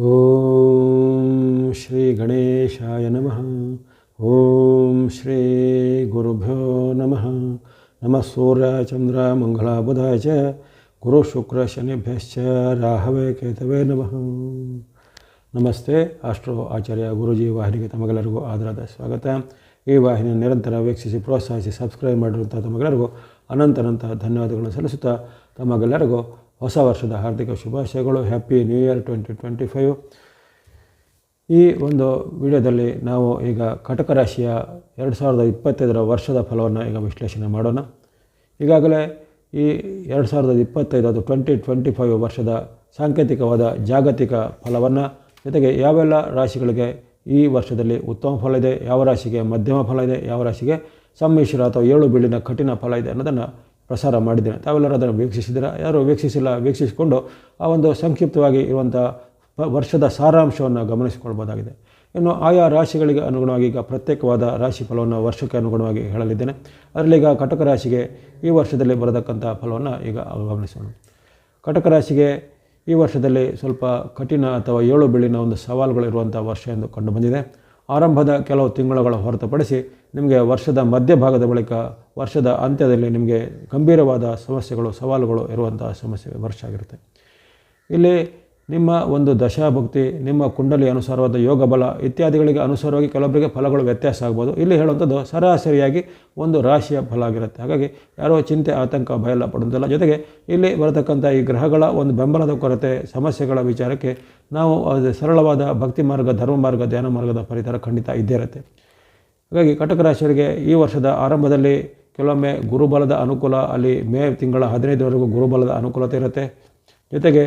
ಓಂ ಶ್ರೀ ಗಣೇಶಾಯ ನಮಃ. ಓಂ ಶ್ರೀ ಗುರುಭ್ಯೋ ನಮಃ. ನಮಃ ಸೂರ್ಯ, ಚಂದ್ರ, ಮಂಗಳ ಬುಧಾಯ ಚ ಗುರು ಶುಕ್ರ, ಶನಿಭ್ಯಶ್ಚ, ರಾಹವೇ, ಕೇತವೇ ನಮಃ. ನಮಸ್ತೆ ಅಷ್ಟ್ರೋ ಆಚಾರ್ಯ ಗುರುಜಿ, ವಾಹಿನಿಗೆ ತಮಗೆಲ್ಲರಿಗೂ ಆದರದ ಸ್ವಾಗತ. ಈ ವಾಹಿನಿ ನಿರಂತರ ವೀಕ್ಷಿಸಿ, ಪ್ರೋತ್ಸಾಹಿಸಿ, ಸಬ್ಸ್ಕ್ರೈಬ್ ಮಾಡಿರುವಂಥ ತಮಗೆಲ್ಲರಿಗೂ ಅನಂತ ಅನಂತ ಧನ್ಯವಾದಗಳನ್ನು ಸಲ್ಲಿಸುತ್ತಾ ತಮಗೆಲ್ಲರಿಗೂ ಹೊಸ ವರ್ಷದ ಹಾರ್ದಿಕ ಶುಭಾಶಯಗಳು. Happy new year twenty twenty five ಈ ಒಂದು ವಿಡಿಯೋದಲ್ಲಿ ನಾವು ಈಗ ಕಟಕ ರಾಶಿಯ ಎರಡು ಸಾವಿರದ ಇಪ್ಪತ್ತೈದರ ವರ್ಷದ ಫಲವನ್ನು ಈಗ ವಿಶ್ಲೇಷಣೆ ಮಾಡೋಣ. ಈಗಾಗಲೇ ಈ ಎರಡು ಸಾವಿರದ ಇಪ್ಪತ್ತೈದು ಅದು ಟ್ವೆಂಟಿ ಟ್ವೆಂಟಿ ಫೈವ್ ವರ್ಷದ ಸಾಂಕೇತಿಕವಾದ ಜಾಗತಿಕ ಫಲವನ್ನು, ಜೊತೆಗೆ ಯಾವೆಲ್ಲ ರಾಶಿಗಳಿಗೆ ಈ ವರ್ಷದಲ್ಲಿ ಉತ್ತಮ ಫಲ ಇದೆ, ಯಾವ ರಾಶಿಗೆ ಮಧ್ಯಮ ಫಲ ಇದೆ, ಯಾವ ರಾಶಿಗೆ ಸಮ್ಮಿಶ್ರ ಅಥವಾ ಏಳು ಬೀಳಿನ ಕಠಿಣ ಫಲ ಇದೆ ಅನ್ನೋದನ್ನು ಪ್ರಸಾರ ಮಾಡಿದ್ದೇನೆ. ತಾವೆಲ್ಲರೂ ಅದನ್ನು ವೀಕ್ಷಿಸಿದ್ದೀರಾ? ಯಾರು ವೀಕ್ಷಿಸಿಲ್ಲ, ವೀಕ್ಷಿಸಿಕೊಂಡು ಆ ಒಂದು ಸಂಕ್ಷಿಪ್ತವಾಗಿ ಇರುವಂಥ ವರ್ಷದ ಸಾರಾಂಶವನ್ನು ಗಮನಿಸಿಕೊಳ್ಬೋದಾಗಿದೆ. ಇನ್ನು ಆಯಾ ರಾಶಿಗಳಿಗೆ ಅನುಗುಣವಾಗಿ ಈಗ ಪ್ರತ್ಯೇಕವಾದ ರಾಶಿ ಫಲವನ್ನು ವರ್ಷಕ್ಕೆ ಅನುಗುಣವಾಗಿ ಹೇಳಲಿದ್ದೇನೆ. ಅದರಲ್ಲಿ ಈಗ ಕಟಕ ರಾಶಿಗೆ ಈ ವರ್ಷದಲ್ಲಿ ಬರತಕ್ಕಂಥ ಫಲವನ್ನು ಈಗ ಗಮನಿಸೋಣ. ಕಟಕ ರಾಶಿಗೆ ಈ ವರ್ಷದಲ್ಲಿ ಸ್ವಲ್ಪ ಕಠಿಣ ಅಥವಾ ಏಳು ಬೀಳಿನ ಒಂದು ಸವಾಲುಗಳಿರುವಂಥ ವರ್ಷ ಎಂದು ಕಂಡುಬಂದಿದೆ ಆರಂಭದ ಕೆಲವು ತಿಂಗಳುಗಳ ಹೊರತುಪಡಿಸಿ ನಿಮಗೆ ವರ್ಷದ ಮಧ್ಯಭಾಗದ ಬಳಿಕ ವರ್ಷದ ಅಂತ್ಯದಲ್ಲಿ ನಿಮಗೆ ಗಂಭೀರವಾದ ಸಮಸ್ಯೆಗಳು, ಸವಾಲುಗಳು ಇರುವಂತಹ ಸಮಸ್ಯೆ ವರ್ಷ ಆಗಿರುತ್ತೆ. ಇಲ್ಲಿ ನಿಮ್ಮ ಒಂದು ದಶಾಭಕ್ತಿ, ನಿಮ್ಮ ಕುಂಡಲಿ ಅನುಸಾರವಾದ ಯೋಗ ಬಲ ಇತ್ಯಾದಿಗಳಿಗೆ ಅನುಸಾರವಾಗಿ ಕೆಲವೊಬ್ಬರಿಗೆ ಫಲಗಳು ವ್ಯತ್ಯಾಸ ಆಗ್ಬೋದು. ಇಲ್ಲಿ ಹೇಳುವಂಥದ್ದು ಸರಾಸರಿಯಾಗಿ ಒಂದು ರಾಶಿಯ ಫಲ ಆಗಿರುತ್ತೆ. ಹಾಗಾಗಿ ಯಾರೋ ಚಿಂತೆ, ಆತಂಕ, ಭಯ ಎಲ್ಲ ಪಡುವುದಿಲ್ಲ. ಜೊತೆಗೆ ಇಲ್ಲಿ ಬರತಕ್ಕಂಥ ಈ ಗ್ರಹಗಳ ಒಂದು ಬೆಂಬಲದ ಕೊರತೆ, ಸಮಸ್ಯೆಗಳ ವಿಚಾರಕ್ಕೆ ನಾವು ಸರಳವಾದ ಭಕ್ತಿ ಮಾರ್ಗ, ಧರ್ಮ ಮಾರ್ಗ, ಧ್ಯಾನ ಮಾರ್ಗದ ಪರಿಹಾರ ಖಂಡಿತ ಇದ್ದೇ ಇರುತ್ತೆ. ಹಾಗಾಗಿ ಕಟಕ ರಾಶಿಯವರಿಗೆ ಈ ವರ್ಷದ ಆರಂಭದಲ್ಲಿ ಕೆಲವೊಮ್ಮೆ ಗುರುಬಲದ ಅನುಕೂಲ, ಅಲ್ಲಿ ಮೇ ತಿಂಗಳ ಹದಿನೈದರವರೆಗೂ ಗುರುಬಲದ ಅನುಕೂಲತೆ ಇರುತ್ತೆ. ಜೊತೆಗೆ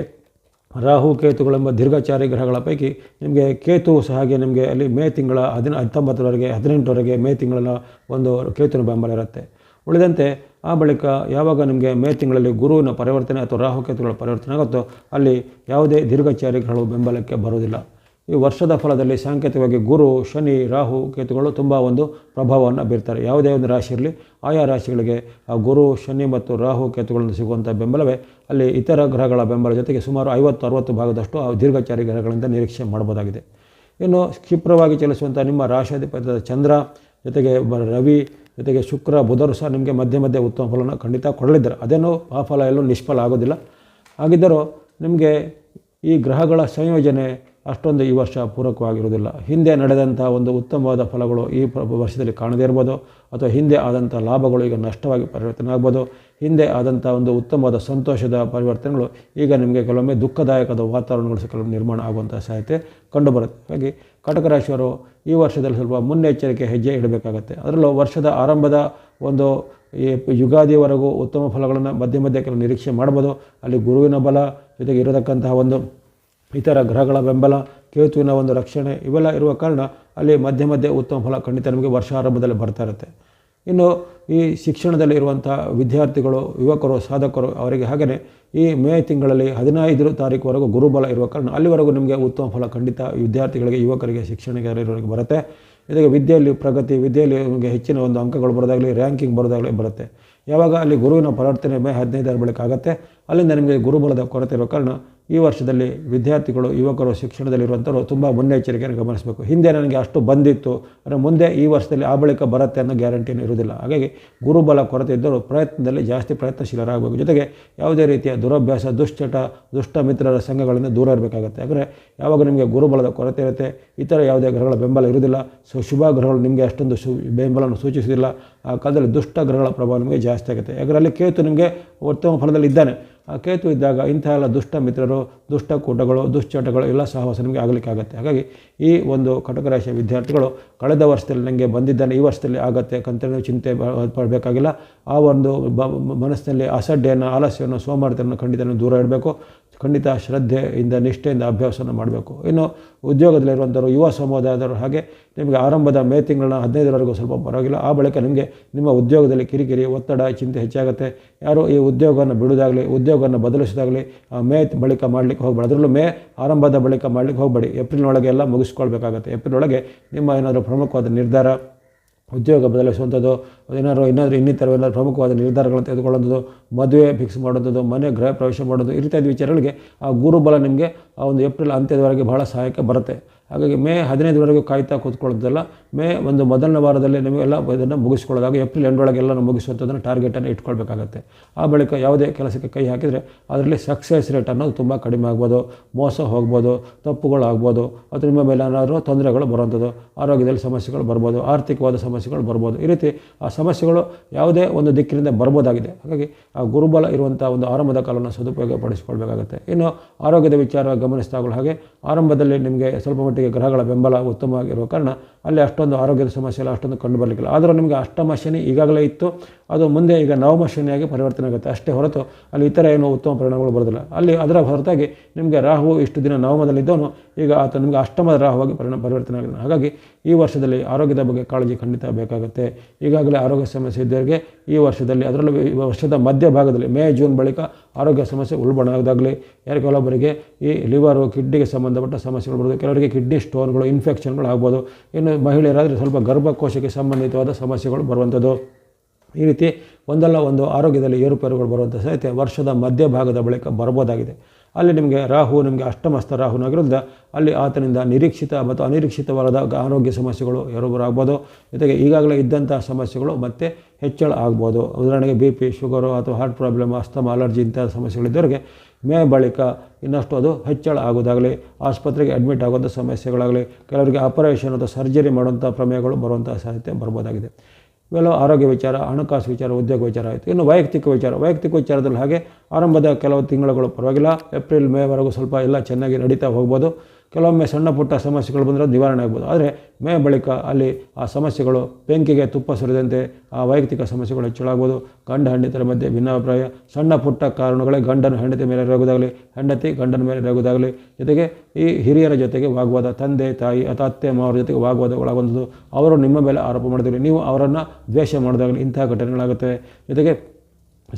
ರಾಹು ಕೇತುಗಳೆಂಬ ದೀರ್ಘಚಾರಿ ಗ್ರಹಗಳ ಪೈಕಿ ನಿಮಗೆ ಕೇತು ಸಹ ಹಾಗೆ ನಿಮಗೆ ಅಲ್ಲಿ ಮೇ ತಿಂಗಳ ಹದಿನ ಹತ್ತೊಂಬತ್ತರವರೆಗೆ, ಹದಿನೆಂಟರವರೆಗೆ ಮೇ ತಿಂಗಳ ಒಂದು ಕೇತುವಿನ ಬೆಂಬಲ ಇರುತ್ತೆ. ಉಳಿದಂತೆ ಆ ಬಳಿಕ ಯಾವಾಗ ನಿಮಗೆ ಮೇ ತಿಂಗಳಲ್ಲಿ ಗುರುವಿನ ಪರಿವರ್ತನೆ ಅಥವಾ ರಾಹುಕೇತುಗಳ ಪರಿವರ್ತನೆ ಆಗುತ್ತೋ ಅಲ್ಲಿ ಯಾವುದೇ ದೀರ್ಘಚಾರಿ ಗ್ರಹಗಳು ಬೆಂಬಲಕ್ಕೆ ಬರುವುದಿಲ್ಲ. ಈ ವರ್ಷದ ಫಲದಲ್ಲಿ ಸಾಂಕೇತಿಕವಾಗಿ ಗುರು, ಶನಿ, ರಾಹು, ಕೇತುಗಳು ತುಂಬ ಒಂದು ಪ್ರಭಾವವನ್ನು ಬೀರ್ತಾರೆ. ಯಾವುದೇ ಒಂದು ರಾಶಿ ಇರಲಿ, ಆಯಾ ರಾಶಿಗಳಿಗೆ ಆ ಗುರು, ಶನಿ ಮತ್ತು ರಾಹು ಕೇತುಗಳನ್ನು ಸಿಗುವಂಥ ಬೆಂಬಲವೇ ಅಲ್ಲಿ ಇತರ ಗ್ರಹಗಳ ಬೆಂಬಲ ಜೊತೆಗೆ ಸುಮಾರು ಐವತ್ತು, ಅರವತ್ತು ಭಾಗದಷ್ಟು ಆ ದೀರ್ಘಚಾರಿ ಗ್ರಹಗಳಿಂದ ನಿರೀಕ್ಷೆ ಮಾಡಬಹುದಾಗಿದೆ. ಇನ್ನು ಕ್ಷಿಪ್ರವಾಗಿ ಚಲಿಸುವಂಥ ನಿಮ್ಮ ರಾಶಾಧಿಪತ್ಯದ ಚಂದ್ರ ಜೊತೆಗೆ ರವಿ ಜೊತೆಗೆ ಶುಕ್ರ, ಬುಧರು ಸಹ ನಿಮಗೆ ಮಧ್ಯೆ ಮಧ್ಯೆ ಉತ್ತಮ ಫಲವನ್ನು ಖಂಡಿತ ಕೊಡಲಿದ್ದಾರೆ. ಅದೇನೋ ಆ ಫಲ ಎಲ್ಲೂ ನಿಷ್ಫಲ ಆಗೋದಿಲ್ಲ. ಹಾಗಿದ್ದರೂ ನಿಮಗೆ ಈ ಗ್ರಹಗಳ ಸಂಯೋಜನೆ ಅಷ್ಟೊಂದು ಈ ವರ್ಷ ಪೂರಕವಾಗಿರುವುದಿಲ್ಲ. ಹಿಂದೆ ನಡೆದಂಥ ಒಂದು ಉತ್ತಮವಾದ ಫಲಗಳು ಈ ವರ್ಷದಲ್ಲಿ ಕಾಣದೇ ಇರ್ಬೋದು. ಅಥವಾ ಹಿಂದೆ ಆದಂಥ ಲಾಭಗಳು ಈಗ ನಷ್ಟವಾಗಿ ಪರಿವರ್ತನೆ ಆಗ್ಬೋದು. ಹಿಂದೆ ಆದಂಥ ಒಂದು ಉತ್ತಮವಾದ ಸಂತೋಷದ ಪರಿವರ್ತನೆಗಳು ಈಗ ನಿಮಗೆ ಕೆಲವೊಮ್ಮೆ ದುಃಖದಾಯಕದ ವಾತಾವರಣಗಳು ಕೆಲವೊಮ್ಮೆ ನಿರ್ಮಾಣ ಆಗುವಂಥ ಸಾಧ್ಯತೆ ಕಂಡುಬರುತ್ತೆ. ಹಾಗಾಗಿ ಕಟಕ ರಾಶಿಯವರು ಈ ವರ್ಷದಲ್ಲಿ ಸ್ವಲ್ಪ ಮುನ್ನೆಚ್ಚರಿಕೆ ಹೆಜ್ಜೆ ಇಡಬೇಕಾಗತ್ತೆ. ಅದರಲ್ಲೂ ವರ್ಷದ ಆರಂಭದ ಒಂದು ಈ ಯುಗಾದಿವರೆಗೂ ಉತ್ತಮ ಫಲಗಳನ್ನು ಮಧ್ಯೆ ಮಧ್ಯೆ ಕೆಲವು ನಿರೀಕ್ಷೆ ಮಾಡ್ಬೋದು. ಅಲ್ಲಿ ಗುರುವಿನ ಬಲ ಜೊತೆಗೆ ಇರತಕ್ಕಂತಹ ಒಂದು ಇತರ ಗ್ರಹಗಳ ಬೆಂಬಲ, ಕೇತುವಿನ ಒಂದು ರಕ್ಷಣೆ ಇವೆಲ್ಲ ಇರುವ ಕಾರಣ ಅಲ್ಲಿ ಮಧ್ಯೆ ಮಧ್ಯೆ ಉತ್ತಮ ಫಲ ಖಂಡಿತ ನಮಗೆ ವರ್ಷಾರಂಭದಲ್ಲಿ ಬರ್ತಾ ಇರುತ್ತೆ. ಇನ್ನು ಈ ಶಿಕ್ಷಣದಲ್ಲಿ ಇರುವಂಥ ವಿದ್ಯಾರ್ಥಿಗಳು, ಯುವಕರು, ಸಾಧಕರು ಅವರಿಗೆ ಹಾಗೆಯೇ ಈ ಮೇ ತಿಂಗಳಲ್ಲಿ ಹದಿನೈದು ತಾರೀಕುವರೆಗೂ ಗುರುಬಲ ಇರುವ ಕಾರಣ ಅಲ್ಲಿವರೆಗೂ ನಿಮಗೆ ಉತ್ತಮ ಫಲ ಖಂಡಿತ ವಿದ್ಯಾರ್ಥಿಗಳಿಗೆ, ಯುವಕರಿಗೆ, ಶಿಕ್ಷಣಗಾರರಿಗೆ ಬರುತ್ತೆ. ಜೊತೆಗೆ ವಿದ್ಯೆಯಲ್ಲಿ ಪ್ರಗತಿ, ವಿದ್ಯೆಯಲ್ಲಿ ನಿಮಗೆ ಹೆಚ್ಚಿನ ಒಂದು ಅಂಕಗಳು ಬರೋದಾಗಲಿ ರ್ಯಾಂಕಿಂಗ್ ಬರೋದಾಗಲಿ ಬರುತ್ತೆ. ಯಾವಾಗ ಅಲ್ಲಿ ಗುರುವಿನ ಪರಿವರ್ತನೆ ಮೇ ಹದಿನೈದರ ಬಳಿಕ ಆಗುತ್ತೆ, ಅಲ್ಲಿಂದ ನಿಮಗೆ ಗುರುಬಲದ ಕೊರತೆ ಇರೋ ಕಾರಣ ಈ ವರ್ಷದಲ್ಲಿ ವಿದ್ಯಾರ್ಥಿಗಳು, ಯುವಕರು ಶಿಕ್ಷಣದಲ್ಲಿರುವಂಥವ್ರು ತುಂಬ ಮುನ್ನೆಚ್ಚರಿಕೆಯನ್ನು ಗಮನಿಸಬೇಕು ಹಿಂದೆ ನನಗೆ ಅಷ್ಟು ಬಂದಿತ್ತು ಅಂದರೆ ಮುಂದೆ ಈ ವರ್ಷದಲ್ಲಿ ಆ ಬಳಿಕ ಬರುತ್ತೆ ಅನ್ನೋ ಗ್ಯಾರಂಟಿನೂ ಇರುವುದಿಲ್ಲ. ಹಾಗಾಗಿ ಗುರುಬಲ ಕೊರತೆ ಇದ್ದರೂ ಪ್ರಯತ್ನದಲ್ಲಿ ಜಾಸ್ತಿ ಪ್ರಯತ್ನಶೀಲರಾಗಬೇಕು. ಜೊತೆಗೆ ಯಾವುದೇ ರೀತಿಯ ದುರಭ್ಯಾಸ, ದುಶ್ಚಟ, ದುಷ್ಟ ಮಿತ್ರರ ಸಂಘಗಳಿಂದ ದೂರ ಇರಬೇಕಾಗುತ್ತೆ. ಯಾಕಂದರೆ ಯಾವಾಗ ನಿಮಗೆ ಗುರುಬಲದ ಕೊರತೆ ಇರುತ್ತೆ ಇತರ ಯಾವುದೇ ಗ್ರಹಗಳ ಬೆಂಬಲ ಇರುವುದಿಲ್ಲ. ಸೊ, ಶುಭ ಗ್ರಹಗಳು ನಿಮಗೆ ಅಷ್ಟೊಂದು ಶು, ಬೆಂಬಲವನ್ನು ಸೂಚಿಸುವುದಿಲ್ಲ. ಆ ಕಾಲದಲ್ಲಿ ದುಷ್ಟ ಗ್ರಹಗಳ ಪ್ರಭಾವ ನಿಮಗೆ ಜಾಸ್ತಿ ಆಗುತ್ತೆ. ಯಾಕಂದರೆ ಅಲ್ಲಿ ಕೇತು ನಿಮಗೆ ಉತ್ತಮ ಫಲದಲ್ಲಿ ಇದ್ದಾನೆ. ಕೇತು ಇದ್ದಾಗ ಇಂಥ ಎಲ್ಲ ದುಷ್ಟ ಮಿತ್ರರು, ದುಷ್ಟ ಕೂಟಗಳು, ದುಶ್ಚಟಗಳು ಎಲ್ಲ ಸಹವಾಸ ನಿಮಗೆ ಆಗಲಿಕ್ಕೆ ಆಗುತ್ತೆ ಹಾಗಾಗಿ ಈ ಒಂದು ಕಟಕ ರಾಶಿಯ ವಿದ್ಯಾರ್ಥಿಗಳು ಕಳೆದ ವರ್ಷದಲ್ಲಿ ನನಗೆ ಬಂದಿದ್ದಾನೆ, ಈ ವರ್ಷದಲ್ಲಿ ಆಗತ್ತೆ ಕಂತ ಚಿಂತೆ ಪಡಬೇಕಾಗಿಲ್ಲ. ಆ ಒಂದು ಬ ಮನಸ್ಸಿನಲ್ಲಿ ಅಸಡ್ಡೆಯನ್ನು, ಆಲಸ್ಯವನ್ನು, ಸೋಮಾರಿತನವನ್ನು ಖಂಡಿತ ದೂರ ಇಡಬೇಕು. ಖಂಡಿತ ಶ್ರದ್ಧೆಯಿಂದ, ನಿಷ್ಠೆಯಿಂದ ಅಭ್ಯಾಸವನ್ನು ಮಾಡಬೇಕು. ಇನ್ನು ಉದ್ಯೋಗದಲ್ಲಿರುವಂಥವ್ರು, ಯುವ ಸಮುದಾಯದವರು ಹಾಗೆ ನಿಮಗೆ ಆರಂಭದ ಮೇ ತಿಂಗಳನ್ನ ಹದಿನೈದರವರೆಗೂ ಸ್ವಲ್ಪ ಪರವಾಗಿಲ್ಲ. ಆ ಬಳಿಕ ನಿಮಗೆ ನಿಮ್ಮ ಉದ್ಯೋಗದಲ್ಲಿ ಕಿರಿಕಿರಿ, ಒತ್ತಡ, ಚಿಂತೆ ಹೆಚ್ಚಾಗುತ್ತೆ. ಯಾರು ಈ ಉದ್ಯೋಗವನ್ನು ಬಿಡುವುದಾಗಲಿ, ಉದ್ಯೋಗವನ್ನು ಬದಲಿಸೋದಾಗಲಿ ಮೇ ಬಳಿಕ ಮಾಡಲಿಕ್ಕೆ ಹೋಗಬೇಡ. ಅದರಲ್ಲೂ ಮೇ ಆರಂಭದ ಬಳಿಕ ಮಾಡಲಿಕ್ಕೆ ಹೋಗಬೇಡಿ. ಏಪ್ರಿಲ್ನೊಳಗೆ ಎಲ್ಲ ಎಲ್ಲ ಮುಗಿಸ್ಕೊಳ್ಬೇಕಾಗತ್ತೆ ಏಪ್ರಿಲ್ ಒಳಗೆ ನಿಮ್ಮ ಏನಾದರೂ ಪ್ರಮುಖವಾದ ನಿರ್ಧಾರ ಉದ್ಯೋಗ ಬದಲಿಸುವಂಥದ್ದು ಏನಾದ್ರು ಏನಾದರೂ ಇನ್ನಿತರ ಏನಾದರೂ ಪ್ರಮುಖವಾದ ನಿರ್ಧಾರಗಳನ್ನು ತೆಗೆದುಕೊಳ್ಳೋದು ಮದುವೆ ಫಿಕ್ಸ್ ಮಾಡೋದು ಮನೆ ಗೃಹ ಪ್ರವೇಶ ಮಾಡೋದು ಈ ರೀತಿಯಾದ ವಿಚಾರಗಳಿಗೆ ಆ ಗುರುಬಲ ನಿಮಗೆ ಆ ಒಂದು ಏಪ್ರಿಲ್ ಅಂತ್ಯದವರೆಗೆ ಬಹಳ ಸಹಾಯಕ ಬರುತ್ತೆ. ಹಾಗಾಗಿ ಮೇ ಹದಿನೈದರವರೆಗೂ ಕಾಯ್ತಾ ಕೂತ್ಕೊಳ್ಳೋದಲ್ಲ ಮೇ ಒಂದು ಮೊದಲನೇ ವಾರದಲ್ಲಿ ನಿಮಗೆಲ್ಲ ಇದನ್ನು ಮುಗಿಸ್ಕೊಳ್ಳೋದಾಗ ಏಪ್ರಿಲ್ ಎಂಡೊಳಗೆ ಎಲ್ಲನೂ ಮುಗಿಸುವಂಥದ್ದನ್ನು ಟಾರ್ಗೆಟನ್ನು ಇಟ್ಕೊಳ್ಬೇಕಾಗತ್ತೆ. ಆ ಬಳಿಕ ಯಾವುದೇ ಕೆಲಸಕ್ಕೆ ಕೈ ಹಾಕಿದರೆ ಅದರಲ್ಲಿ ಸಕ್ಸಸ್ ರೇಟ್ ಅನ್ನೋದು ತುಂಬ ಕಡಿಮೆ ಆಗ್ಬೋದು. ಮೋಸ ಹೋಗ್ಬೋದು ತಪ್ಪುಗಳು ಆಗ್ಬೋದು ನಿಮ್ಮ ಮೇಲೆ ಏನಾದರೂ ತೊಂದರೆಗಳು ಬರುವಂಥದ್ದು, ಆರೋಗ್ಯದಲ್ಲಿ ಸಮಸ್ಯೆಗಳು ಬರ್ಬೋದು, ಆರ್ಥಿಕವಾದ ಸಮಸ್ಯೆಗಳು ಬರ್ಬೋದು. ಈ ರೀತಿ ಆ ಸಮಸ್ಯೆಗಳು ಯಾವುದೇ ಒಂದು ದಿಕ್ಕಿನಿಂದ ಬರ್ಬೋದಾಗಿದೆ. ಹಾಗಾಗಿ ಆ ಗುರುಬಲ ಇರುವಂಥ ಒಂದು ಆರಂಭದ ಕಾಲವನ್ನು ಸದುಪಯೋಗ ಪಡಿಸ್ಕೊಳ್ಬೇಕಾಗುತ್ತೆ ಇನ್ನು ಆರೋಗ್ಯದ ವಿಚಾರ ಗಮನಿಸ್ತಾಗಳು ಹಾಗೆ ಆರಂಭದಲ್ಲಿ ನಿಮಗೆ ಸ್ವಲ್ಪ ಮಟ್ಟಿಗೆ ಗ್ರಹಗಳ ಬೆಂಬಲ ಉತ್ತಮವಾಗಿರುವ ಕಾರಣ ಅಲ್ಲಿ ಅಷ್ಟೊಂದು ಆರೋಗ್ಯದ ಸಮಸ್ಯೆ ಎಲ್ಲ ಅಷ್ಟೊಂದು ಕಂಡು ಬರಲಿಕ್ಕಿಲ್ಲ. ಆದರೂ ನಿಮಗೆ ಅಷ್ಟಮ ಶನಿ ಈಗಾಗಲೇ ಇತ್ತು. ಅದು ಮುಂದೆ ಈಗ ನವಮ ಪರಿವರ್ತನೆ ಆಗುತ್ತೆ. ಅಷ್ಟೇ ಹೊರತು ಅಲ್ಲಿ ಇತರ ಏನು ಉತ್ತಮ ಪರಿಣಾಮಗಳು ಬರೋದಿಲ್ಲ. ಅಲ್ಲಿ ಅದರ ಹೊರತಾಗಿ ನಿಮಗೆ ರಾಹು ಇಷ್ಟು ದಿನ ನವಮದಲ್ಲಿದ್ದವನು, ಈಗ ಆತ ನಿಮಗೆ ಅಷ್ಟಮದ ರಾಹುವಾಗಿ ಪರಿಣಾಮ ಪರಿವರ್ತನೆ ಆಗಿದೆ ಹಾಗಾಗಿ ಈ ವರ್ಷದಲ್ಲಿ ಆರೋಗ್ಯದ ಬಗ್ಗೆ ಕಾಳಜಿ ಖಂಡಿತ ಬೇಕಾಗುತ್ತೆ. ಈಗಾಗಲೇ ಆರೋಗ್ಯ ಸಮಸ್ಯೆ ಇದ್ದವರಿಗೆ ಈ ವರ್ಷದಲ್ಲಿ, ಅದರಲ್ಲೂ ಈ ವರ್ಷದ ಮಧ್ಯಭಾಗದಲ್ಲಿ ಮೇ, ಜೂನ್ ಬಳಿಕ ಆರೋಗ್ಯ ಸಮಸ್ಯೆ ಉಲ್ಬಣವಾದಾಗಲಿ ಯಾರು ಕೆಲವೊಬ್ಬರಿಗೆ ಈ ಲಿವರು, ಕಿಡ್ನಿಗೆ ಸಂಬಂಧಪಟ್ಟ ಸಮಸ್ಯೆಗಳು ಬರೋದು ಕೆಲವರಿಗೆ ಕಿಡ್ನಿ ಸ್ಟೋನ್ಗಳು, ಇನ್ಫೆಕ್ಷನ್ಗಳು ಆಗ್ಬೋದು. ಇನ್ನು ಮಹಿಳೆಯರಾದರೆ ಸ್ವಲ್ಪ ಗರ್ಭಕೋಶಕ್ಕೆ ಸಂಬಂಧಿತವಾದ ಸಮಸ್ಯೆಗಳು ಬರುವಂಥದ್ದು. ಈ ರೀತಿ ಒಂದಲ್ಲ ಒಂದು ಆರೋಗ್ಯದಲ್ಲಿ ಏರುಪೇರುಗಳು ಬರುವಂಥ ಸಾಧ್ಯತೆ ವರ್ಷದ ಮಧ್ಯಭಾಗದ ಬಳಿಕ ಬರ್ಬೋದಾಗಿದೆ. ಅಲ್ಲಿ ನಿಮಗೆ ರಾಹು, ನಿಮಗೆ ಅಷ್ಟಮಸ್ತ ರಾಹುನಾಗಿರೋದ್ರಿಂದ ಅಲ್ಲಿ ಆತನಿಂದ ನಿರೀಕ್ಷಿತ ಮತ್ತು ಅನಿರೀಕ್ಷಿತವಾದ ಆರೋಗ್ಯ ಸಮಸ್ಯೆಗಳು ಎರಬರಾಗ್ಬೋದು ಜೊತೆಗೆ ಈಗಾಗಲೇ ಇದ್ದಂಥ ಸಮಸ್ಯೆಗಳು ಮತ್ತೆ ಹೆಚ್ಚಳ ಆಗ್ಬೋದು. ಉದಾಹರಣೆಗೆ ಬಿ ಪಿ, ಶುಗರು ಅಥವಾ ಹಾರ್ಟ್ ಪ್ರಾಬ್ಲಮ್ ಅಸ್ತಮ ಅಲರ್ಜಿ ಇಂಥ ಸಮಸ್ಯೆಗಳಿದ್ದವರಿಗೆ ಮೇ ಬಳಿಕ ಇನ್ನಷ್ಟು ಅದು ಹೆಚ್ಚಳ ಆಗೋದಾಗಲಿ ಆಸ್ಪತ್ರೆಗೆ ಅಡ್ಮಿಟ್ ಆಗುವಂಥ ಸಮಸ್ಯೆಗಳಾಗಲಿ, ಕೆಲವರಿಗೆ ಆಪರೇಷನ್ ಅಥವಾ ಸರ್ಜರಿ ಮಾಡುವಂಥ ಪ್ರಮೇಯಗಳು ಬರುವಂಥ ಸಾಧ್ಯತೆ ಬರ್ಬೋದಾಗಿದೆ. ಇವೆಲ್ಲ ಆರೋಗ್ಯ ವಿಚಾರ, ಹಣಕಾಸು ವಿಚಾರ, ಉದ್ಯೋಗ ವಿಚಾರ ಆಯಿತು. ಇನ್ನು ವೈಯಕ್ತಿಕ ವಿಚಾರ, ವೈಯಕ್ತಿಕ ವಿಚಾರದಲ್ಲಿ ಹಾಗೆ ಆರಂಭದ ಕೆಲವು ತಿಂಗಳುಗಳು ಪರವಾಗಿಲ್ಲ. ಏಪ್ರಿಲ್, ಮೇವರೆಗೂ ಸ್ವಲ್ಪ ಎಲ್ಲ ಚೆನ್ನಾಗಿ ನಡೀತಾ ಹೋಗ್ಬೋದು. ಕೆಲವೊಮ್ಮೆ ಸಣ್ಣ ಪುಟ್ಟ ಸಮಸ್ಯೆಗಳು ಬಂದರೆ ನಿವಾರಣೆ ಆಗ್ಬೋದು. ಆದರೆ ಮೇ ಬಳಿಕ ಅಲ್ಲಿ ಆ ಸಮಸ್ಯೆಗಳು ಬೆಂಕಿಗೆ ತುಪ್ಪ ಸುರಿದಂತೆ ಆ ವೈಯಕ್ತಿಕ ಸಮಸ್ಯೆಗಳು ಹೆಚ್ಚಳಾಗ್ಬೋದು. ಗಂಡ ಹೆಂಡತಿಯರ ಮಧ್ಯೆ ಭಿನ್ನಾಭಿಪ್ರಾಯ, ಸಣ್ಣ ಪುಟ್ಟ ಕಾರಣಗಳೇ ಗಂಡನ ಹೆಂಡತಿ ಮೇಲೆ ಇರೋದಾಗಲಿ ಹೆಂಡತಿ ಗಂಡನ ಮೇಲೆ ಇರೋದಾಗಲಿ ಜೊತೆಗೆ ಈ ಹಿರಿಯರ ಜೊತೆಗೆ ವಾಗ್ವಾದ, ತಂದೆ, ತಾಯಿ ಅಥವಾ ಅತ್ತೆ, ಮಾವರ ಜೊತೆಗೆ ವಾಗ್ವಾದ ವಾಗ್ವಾದಗಳಾಗುವಂಥದ್ದು, ಅವರು ನಿಮ್ಮ ಮೇಲೆ ಆರೋಪ ಮಾಡಿದಾಗಲಿ ನೀವು ಅವರನ್ನು ದ್ವೇಷ ಮಾಡಿದಾಗಲಿ ಇಂತಹ ಘಟನೆಗಳಾಗುತ್ತವೆ ಜೊತೆಗೆ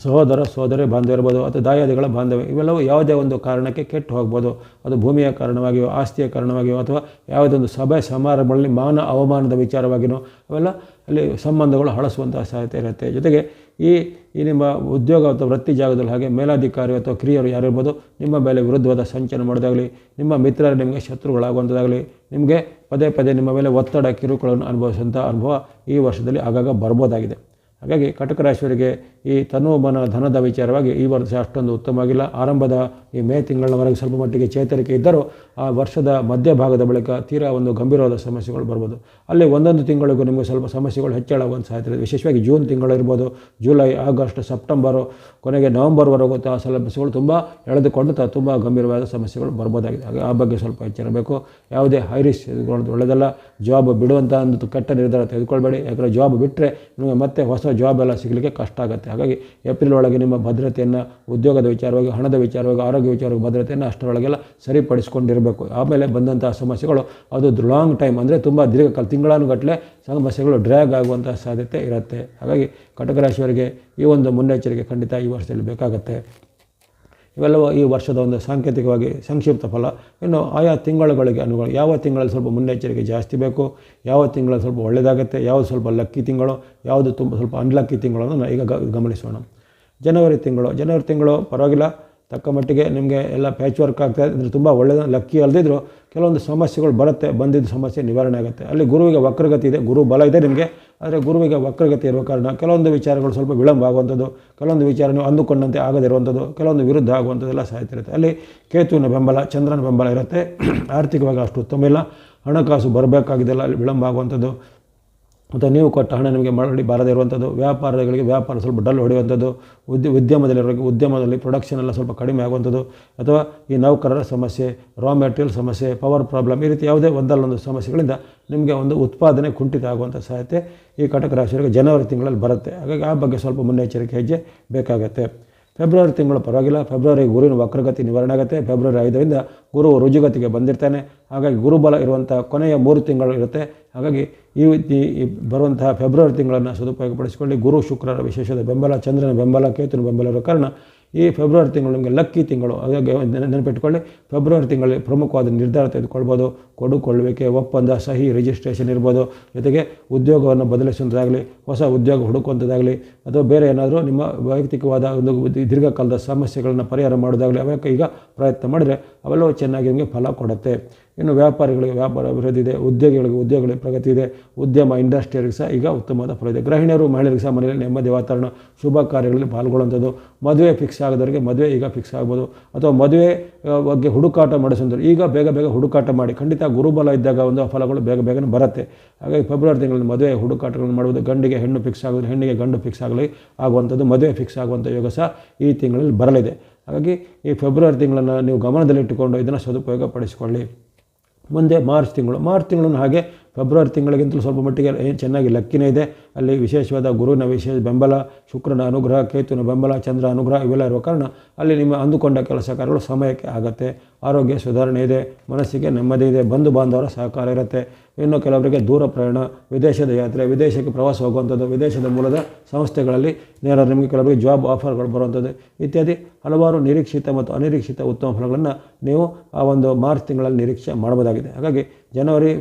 ಸಹೋದರ, ಸಹೋದರಿ ಬಾಂಧವ್ಯ ಇರ್ಬೋದು ಅಥವಾ ದಾಯಾದಿಗಳ ಬಾಂಧವ್ಯ, ಇವೆಲ್ಲವೂ ಯಾವುದೇ ಒಂದು ಕಾರಣಕ್ಕೆ ಕೆಟ್ಟು ಹೋಗ್ಬೋದು. ಅದು ಭೂಮಿಯ ಕಾರಣವಾಗಿಯೋ, ಆಸ್ತಿಯ ಕಾರಣವಾಗಿಯೋ ಅಥವಾ ಯಾವುದೇ ಒಂದು ಸಭೆ ಸಮಾರಂಭಗಳಲ್ಲಿ ಮಾನ ಅವಮಾನದ ವಿಚಾರವಾಗಿಯೋ ಅವೆಲ್ಲ ಅಲ್ಲಿ ಸಂಬಂಧಗಳು ಹಳಸುವಂತಹ ಸಾಧ್ಯತೆ ಇರುತ್ತೆ. ಜೊತೆಗೆ ಈ ಈ ನಿಮ್ಮ ಉದ್ಯೋಗ ಅಥವಾ ವೃತ್ತಿ ಜಾಗದಲ್ಲಿ ಹಾಗೆ ಮೇಲಾಧಿಕಾರಿ ಅಥವಾ ಕಿರಿಯರು ಯಾರಿರ್ಬೋದು, ನಿಮ್ಮ ಮೇಲೆ ವಿರುದ್ಧವಾದ ಸಂಚನ ಮಾಡೋದಾಗಲಿ, ನಿಮ್ಮ ಮಿತ್ರರು ನಿಮಗೆ ಶತ್ರುಗಳಾಗುವಂಥದ್ದಾಗಲಿ, ನಿಮಗೆ ಪದೇ ಪದೇ ನಿಮ್ಮ ಮೇಲೆ ಒತ್ತಡ ಕಿರುಕುಳನ್ನು ಅನುಭವಿಸುವಂಥ ಅನುಭವ ಈ ವರ್ಷದಲ್ಲಿ ಆಗಾಗ ಬರ್ಬೋದಾಗಿದೆ. ಹಾಗಾಗಿ ಕಟಕ ರಾಶಿಯವರಿಗೆ ಈ ತನು ಮನ ಧನದ ವಿಚಾರವಾಗಿ ಈ ವರ್ಷ ಅಷ್ಟೊಂದು ಉತ್ತಮವಾಗಿಲ್ಲ. ಆರಂಭದ ಈ ಮೇ ತಿಂಗಳವರೆಗೆ ಸ್ವಲ್ಪ ಮಟ್ಟಿಗೆ ಚೇತರಿಕೆ ಇದ್ದರೂ ಆ ವರ್ಷದ ಮಧ್ಯಭಾಗದ ಬಳಿಕ ತೀರಾ ಒಂದು ಗಂಭೀರವಾದ ಸಮಸ್ಯೆಗಳು ಬರ್ಬೋದು. ಅಲ್ಲಿ ಒಂದೊಂದು ತಿಂಗಳಿಗೂ ನಿಮಗೆ ಸ್ವಲ್ಪ ಸಮಸ್ಯೆಗಳು ಹೆಚ್ಚಳಾಗುವಂಥ ಸಾಧ್ಯತೆ ವಿಶೇಷವಾಗಿ ಜೂನ್ ತಿಂಗಳು ಇರ್ಬೋದು, ಜುಲೈ, ಆಗಸ್ಟ್, ಸೆಪ್ಟೆಂಬರು, ಕೊನೆಗೆ ನವಂಬರ್ವರೆಗೂ ಆ ಸಮಸ್ಯೆಗಳು ತುಂಬ ಎಳೆದುಕೊಂಡು ತುಂಬ ಗಂಭೀರವಾದ ಸಮಸ್ಯೆಗಳು ಬರ್ಬೋದಾಗಿದೆ. ಹಾಗೆ ಆ ಬಗ್ಗೆ ಸ್ವಲ್ಪ ಎಚ್ಚರಬೇಕು. ಯಾವುದೇ ಹೈ ರಿಸ್ಕ್ ತೆಗೆದುಕೊಳ್ಳೋದು ಒಳ್ಳೆಯದಲ್ಲ. ಜಾಬ್ ಬಿಡುವಂಥ ಒಂದು ಕೆಟ್ಟ ನಿರ್ಧಾರ ತೆಗೆದುಕೊಳ್ಬೇಡಿ. ಯಾಕಂದರೆ ಜಾಬ್ ಬಿಟ್ಟರೆ ನಿಮಗೆ ಮತ್ತೆ ಹೊಸ ಜಾಬ್ ಎಲ್ಲ ಸಿಗಲಿಕ್ಕೆ ಕಷ್ಟ ಆಗುತ್ತೆ. ಹಾಗಾಗಿ ಏಪ್ರಿಲ್ ಒಳಗೆ ನಿಮ್ಮ ಭದ್ರತೆಯನ್ನು ಉದ್ಯೋಗದ ವಿಚಾರವಾಗಿ, ಹಣದ ವಿಚಾರವಾಗಿ, ಆರೋಗ್ಯ ವಿಚಾರವಾಗಿ ಭದ್ರತೆಯನ್ನು ಅಷ್ಟರೊಳಗೆಲ್ಲ ಸರಿಪಡಿಸ್ಕೊಂಡಿರಬೇಕು. ಆಮೇಲೆ ಬಂದಂಥ ಸಮಸ್ಯೆಗಳು, ಅದು ಲಾಂಗ್ ಟೈಮ್ ಅಂದರೆ ತುಂಬ ದೀರ್ಘಕಾಲ ತಿಂಗಳಾನುಗಟ್ಟಲೆ ಸಮಸ್ಯೆಗಳು ಡ್ರ್ಯಾಗ್ ಆಗುವಂಥ ಸಾಧ್ಯತೆ ಇರುತ್ತೆ. ಹಾಗಾಗಿ ಕಟಕ ರಾಶಿಯವರಿಗೆ ಈ ಒಂದು ಮುನ್ನೆಚ್ಚರಿಕೆ ಖಂಡಿತ ಈ ವರ್ಷದಲ್ಲಿ ಬೇಕಾಗುತ್ತೆ. ಇವೆಲ್ಲವೂ ಈ ವರ್ಷದ ಒಂದು ಸಾಂಕೇತಿಕವಾಗಿ ಸಂಕ್ಷಿಪ್ತ ಫಲ. ಇನ್ನು ಆಯಾ ತಿಂಗಳುಗಳಿಗೆ ಅನುಗುಣ, ಯಾವ ತಿಂಗಳಲ್ಲಿ ಸ್ವಲ್ಪ ಮುನ್ನೆಚ್ಚರಿಕೆ ಜಾಸ್ತಿ ಬೇಕು, ಯಾವ ತಿಂಗಳಲ್ಲಿ ಸ್ವಲ್ಪ ಒಳ್ಳೆಯದಾಗುತ್ತೆ ಯಾವುದು ಸ್ವಲ್ಪ ಲಕ್ಕಿ ತಿಂಗಳು, ಯಾವುದು ತುಂಬ ಸ್ವಲ್ಪ ಅನ್ಲಕ್ಕಿ ತಿಂಗಳು ಅನ್ನೋದನ್ನ ಈಗ ಗಮನಿಸೋಣ. ಜನವರಿ ತಿಂಗಳು ಜನವರಿ ತಿಂಗಳು ಪರವಾಗಿಲ್ಲ. ತಕ್ಕ ಮಟ್ಟಿಗೆ ನಿಮಗೆ ಎಲ್ಲ ಪ್ಯಾಚ್ ವರ್ಕ್ ಆಗ್ತದೆ ಅಂದರೆ ತುಂಬ ಒಳ್ಳೆಯ ಲಕ್ಕಿ ಅಲ್ಲದಿದ್ದರೂ ಕೆಲವೊಂದು ಸಮಸ್ಯೆಗಳು ಬರುತ್ತೆ, ಬಂದಿದ್ದ ಸಮಸ್ಯೆ ನಿವಾರಣೆ ಆಗುತ್ತೆ. ಅಲ್ಲಿ ಗುರುವಿಗೆ ವಕ್ರಗತಿ ಇದೆ, ಗುರು ಬಲ ಇದೆ ನಿಮಗೆ. ಆದರೆ ಗುರುವಿಗೆ ವಕ್ರಗತಿ ಇರುವ ಕಾರಣ ಕೆಲವೊಂದು ವಿಚಾರಗಳು ಸ್ವಲ್ಪ ವಿಳಂಬ ಆಗುವಂಥದ್ದು, ಕೆಲವೊಂದು ವಿಚಾರ ನೀವು ಅಂದುಕೊಂಡಂತೆ ಆಗದಿರುವಂಥದ್ದು ಕೆಲವೊಂದು ವಿರುದ್ಧ ಆಗುವಂಥದ್ದೆಲ್ಲ ಸಾಯ್ತಿರುತ್ತೆ ಅಲ್ಲಿ ಕೇತುವಿನ ಬೆಂಬಲ, ಚಂದ್ರನ ಬೆಂಬಲ ಇರುತ್ತೆ. ಆರ್ಥಿಕವಾಗಿ ಅಷ್ಟು ಉತ್ತಮ ಇಲ್ಲ. ಹಣಕಾಸು ಬರಬೇಕಾಗಿದ್ದೆಲ್ಲ ಅಲ್ಲಿ ವಿಳಂಬ ಆಗುವಂಥದ್ದು. ಮತ್ತು ನೀವು ಕೊಟ್ಟ ಹಣ ನಿಮಗೆ ಮಾಡಿ ಬಾರದೇ ಇರುವಂಥದ್ದು, ವ್ಯಾಪಾರಗಳಿಗೆ ವ್ಯಾಪಾರ ಸ್ವಲ್ಪ ಡಲ್ ಹೊಡೆಯುವಂಥದ್ದು, ಉದ್ಯ ಉದ್ಯಮದಲ್ಲಿರೋ ಉದ್ಯಮದಲ್ಲಿ ಪ್ರೊಡಕ್ಷನ್ ಎಲ್ಲ ಸ್ವಲ್ಪ ಕಡಿಮೆ ಆಗುವಂಥದ್ದು, ಅಥವಾ ಈ ನೌಕರರ ಸಮಸ್ಯೆ ರಾ ಮೆಟೀರಿಯಲ್ ಸಮಸ್ಯೆ ಪವರ್ ಪ್ರಾಬ್ಲಮ್ ಈ ರೀತಿ ಯಾವುದೇ ಒಂದಲ್ಲೊಂದು ಸಮಸ್ಯೆಗಳಿಂದ ನಿಮಗೆ ಒಂದು ಉತ್ಪಾದನೆ ಕುಂಠಿತ ಆಗುವಂಥ ಸಾಧ್ಯತೆ ಈ ಕಟಕ ರಾಶಿಯವರಿಗೆ ಜನವರಿ ತಿಂಗಳಲ್ಲಿ ಬರುತ್ತೆ. ಹಾಗಾಗಿ ಆ ಬಗ್ಗೆ ಸ್ವಲ್ಪ ಮುನ್ನೆಚ್ಚರಿಕೆ ಹೆಜ್ಜೆ ಬೇಕಾಗುತ್ತೆ. ಫೆಬ್ರವರಿ ತಿಂಗಳು ಪರವಾಗಿಲ್ಲ. ಫೆಬ್ರವರಿ ಗುರುವಿನ ವಕ್ರಗತಿ ನಿವಾರಣೆ ಆಗುತ್ತೆ ಫೆಬ್ರವರಿ ಐದರಿಂದ ಗುರು ರುಜುಗತಿಗೆ ಬಂದಿರ್ತಾನೆ. ಹಾಗಾಗಿ ಗುರುಬಲ ಇರುವಂಥ ಕೊನೆಯ ಮೂರು ತಿಂಗಳು ಇರುತ್ತೆ. ಹಾಗಾಗಿ ಈ ಬರುವಂತಹ ಫೆಬ್ರವರಿ ತಿಂಗಳನ್ನು ಸದುಪಯೋಗಪಡಿಸಿಕೊಳ್ಳಿ. ಗುರು, ಶುಕ್ರರ ವಿಶೇಷದ ಬೆಂಬಲ, ಚಂದ್ರನ ಬೆಂಬಲ ಕೇತುನ ಬೆಂಬಲ ಇರೋ ಕಾರಣ ಈ ಫೆಬ್ರವರಿ ತಿಂಗಳು ನಿಮಗೆ ಲಕ್ಕಿ ತಿಂಗಳು ಹಾಗಾಗಿ ನೆನ- ನೆನಪಿಟ್ಕೊಳ್ಳಿ, ಫೆಬ್ರವರಿ ತಿಂಗಳಲ್ಲಿ ಪ್ರಮುಖವಾದ ನಿರ್ಧಾರ ತೆಗೆದುಕೊಳ್ಬೋದು, ಕೊಡುಕೊಳ್ಳುವಿಕೆ, ಒಪ್ಪಂದ, ಸಹಿ ರಿಜಿಸ್ಟ್ರೇಷನ್ ಇರ್ಬೋದು. ಜೊತೆಗೆ ಉದ್ಯೋಗವನ್ನು ಬದಲಿಸುವಂಥದ್ದಾಗಲಿ ಹೊಸ ಉದ್ಯೋಗ ಹುಡುಕುವಂಥದ್ದಾಗಲಿ ಅಥವಾ ಬೇರೆ ಏನಾದರೂ ನಿಮ್ಮ ವೈಯಕ್ತಿಕವಾದ ಒಂದು ದೀರ್ಘಕಾಲದ ಸಮಸ್ಯೆಗಳನ್ನು ಪರಿಹಾರ ಮಾಡೋದಾಗಲಿ ಅವಕ್ಕೆ ಈಗ ಪ್ರಯತ್ನ ಮಾಡಿದರೆ ಅವೆಲ್ಲವೂ ಚೆನ್ನಾಗಿ ನಿಮಗೆ ಫಲ ಕೊಡುತ್ತೆ. ಇನ್ನು ವ್ಯಾಪಾರಿಗಳಿಗೆ ವ್ಯಾಪಾರ ಅಭಿವೃದ್ಧಿ ಇದೆ, ಉದ್ಯೋಗಿಗಳಿಗೆ ಉದ್ಯೋಗಗಳಿಗೆ ಪ್ರಗತಿ ಇದೆ, ಉದ್ಯಮ ಇಂಡಸ್ಟ್ರಿಯರಿಗೆ ಸಹ ಈಗ ಉತ್ತಮವಾದ ಫಲ ಇದೆ. ಗೃಹಿಣಿಯರು, ಮಹಿಳೆಯರಿಗೆ ಸಹ ಮನೆಯಲ್ಲಿ ನೆಮ್ಮದಿ ವಾತಾವರಣ, ಶುಭ ಕಾರ್ಯಗಳಲ್ಲಿ ಪಾಲ್ಗೊಳ್ಳುವಂಥದ್ದು. ಮದುವೆ ಫಿಕ್ಸ್ ಆಗದವರಿಗೆ ಮದುವೆ ಈಗ ಫಿಕ್ಸ್ ಆಗ್ಬೋದು. ಅಥವಾ ಮದುವೆ ಬಗ್ಗೆ ಹುಡುಕಾಟ ಮಾಡಿಸುವಂಥದ್ದು ಈಗ ಬೇಗ ಬೇಗ ಹುಡುಕಾಟ ಮಾಡಿ, ಖಂಡಿತ ಗುರುಬಲ ಇದ್ದಾಗ ಒಂದು ಫಲಗಳು ಬೇಗ ಬೇಗನೆ ಬರುತ್ತೆ. ಹಾಗಾಗಿ ಫೆಬ್ರವರಿ ತಿಂಗಳಲ್ಲಿ ಮದುವೆ ಹುಡುಕಾಟಗಳನ್ನು ಮಾಡುವುದು ಗಂಡಿಗೆ ಹೆಣ್ಣು ಫಿಕ್ಸ್ ಆಗೋದು ಹೆಣ್ಣಿಗೆ ಗಂಡು ಫಿಕ್ಸ್ ಆಗಲಿ, ಆಗುವಂಥದ್ದು. ಮದುವೆ ಫಿಕ್ಸ್ ಆಗುವಂಥ ಯೋಗ ಸಹ ಈ ತಿಂಗಳಲ್ಲಿ ಬರಲಿದೆ. ಹಾಗಾಗಿ ಈ ಫೆಬ್ರವರಿ ತಿಂಗಳನ್ನು ನೀವು ಗಮನದಲ್ಲಿಟ್ಟುಕೊಂಡು ಇದನ್ನು ಸದುಪಯೋಗ ಪಡಿಸಿಕೊಳ್ಳಿ ಮುಂದೆ ಮಾರ್ಚ್ ತಿಂಗಳು. ಮಾರ್ಚ್ ತಿಂಗಳನ್ನು ಹಾಗೆ ಫೆಬ್ರವರಿ ತಿಂಗಳಿಗಿಂತಲೂ ಸ್ವಲ್ಪ ಮಟ್ಟಿಗೆ ಏನು ಚೆನ್ನಾಗಿ ಲಕ್ಕಿನೇ ಇದೆ. ಅಲ್ಲಿ ವಿಶೇಷವಾದ ಗುರುವಿನ ವಿಶೇಷ ಬೆಂಬಲ, ಶುಕ್ರನ ಅನುಗ್ರಹ, ಕೇತುವಿನ ಬೆಂಬಲ ಚಂದ್ರ ಅನುಗ್ರಹ ಇವೆಲ್ಲ ಇರುವ ಕಾರಣ ಅಲ್ಲಿ ನಿಮ್ಮ ಅಂದುಕೊಂಡ ಕೆಲಸ ಕಾರ್ಯಗಳು ಸಮಯಕ್ಕೆ ಆಗುತ್ತೆ. ಆರೋಗ್ಯ ಸುಧಾರಣೆ ಇದೆ, ಮನಸ್ಸಿಗೆ ನೆಮ್ಮದಿ ಇದೆ, ಬಂಧು ಬಾಂಧವರ ಸಹಕಾರ ಇರುತ್ತೆ. ಇನ್ನು ಕೆಲವರಿಗೆ ದೂರ ಪ್ರಯಾಣ, ವಿದೇಶದ ಯಾತ್ರೆ, ವಿದೇಶಕ್ಕೆ ಪ್ರವಾಸ ಹೋಗುವಂಥದ್ದು, ವಿದೇಶದ ಮೂಲದ ಸಂಸ್ಥೆಗಳಲ್ಲಿ ನೇರ ನಿಮಗೆ ಕೆಲವರಿಗೆ ಜಾಬ್ ಆಫರ್ಗಳು ಬರುವಂಥದ್ದು ಇತ್ಯಾದಿ ಹಲವಾರು ನಿರೀಕ್ಷಿತ ಮತ್ತು ಅನಿರೀಕ್ಷಿತ ಉತ್ತಮ ಫಲಗಳನ್ನು ನೀವು ಆ ಒಂದು ಮಾರ್ಚ್ ತಿಂಗಳಲ್ಲಿ ನಿರೀಕ್ಷೆ ಮಾಡಬಹುದಾಗಿದೆ. ಹಾಗಾಗಿ ಜನವರಿ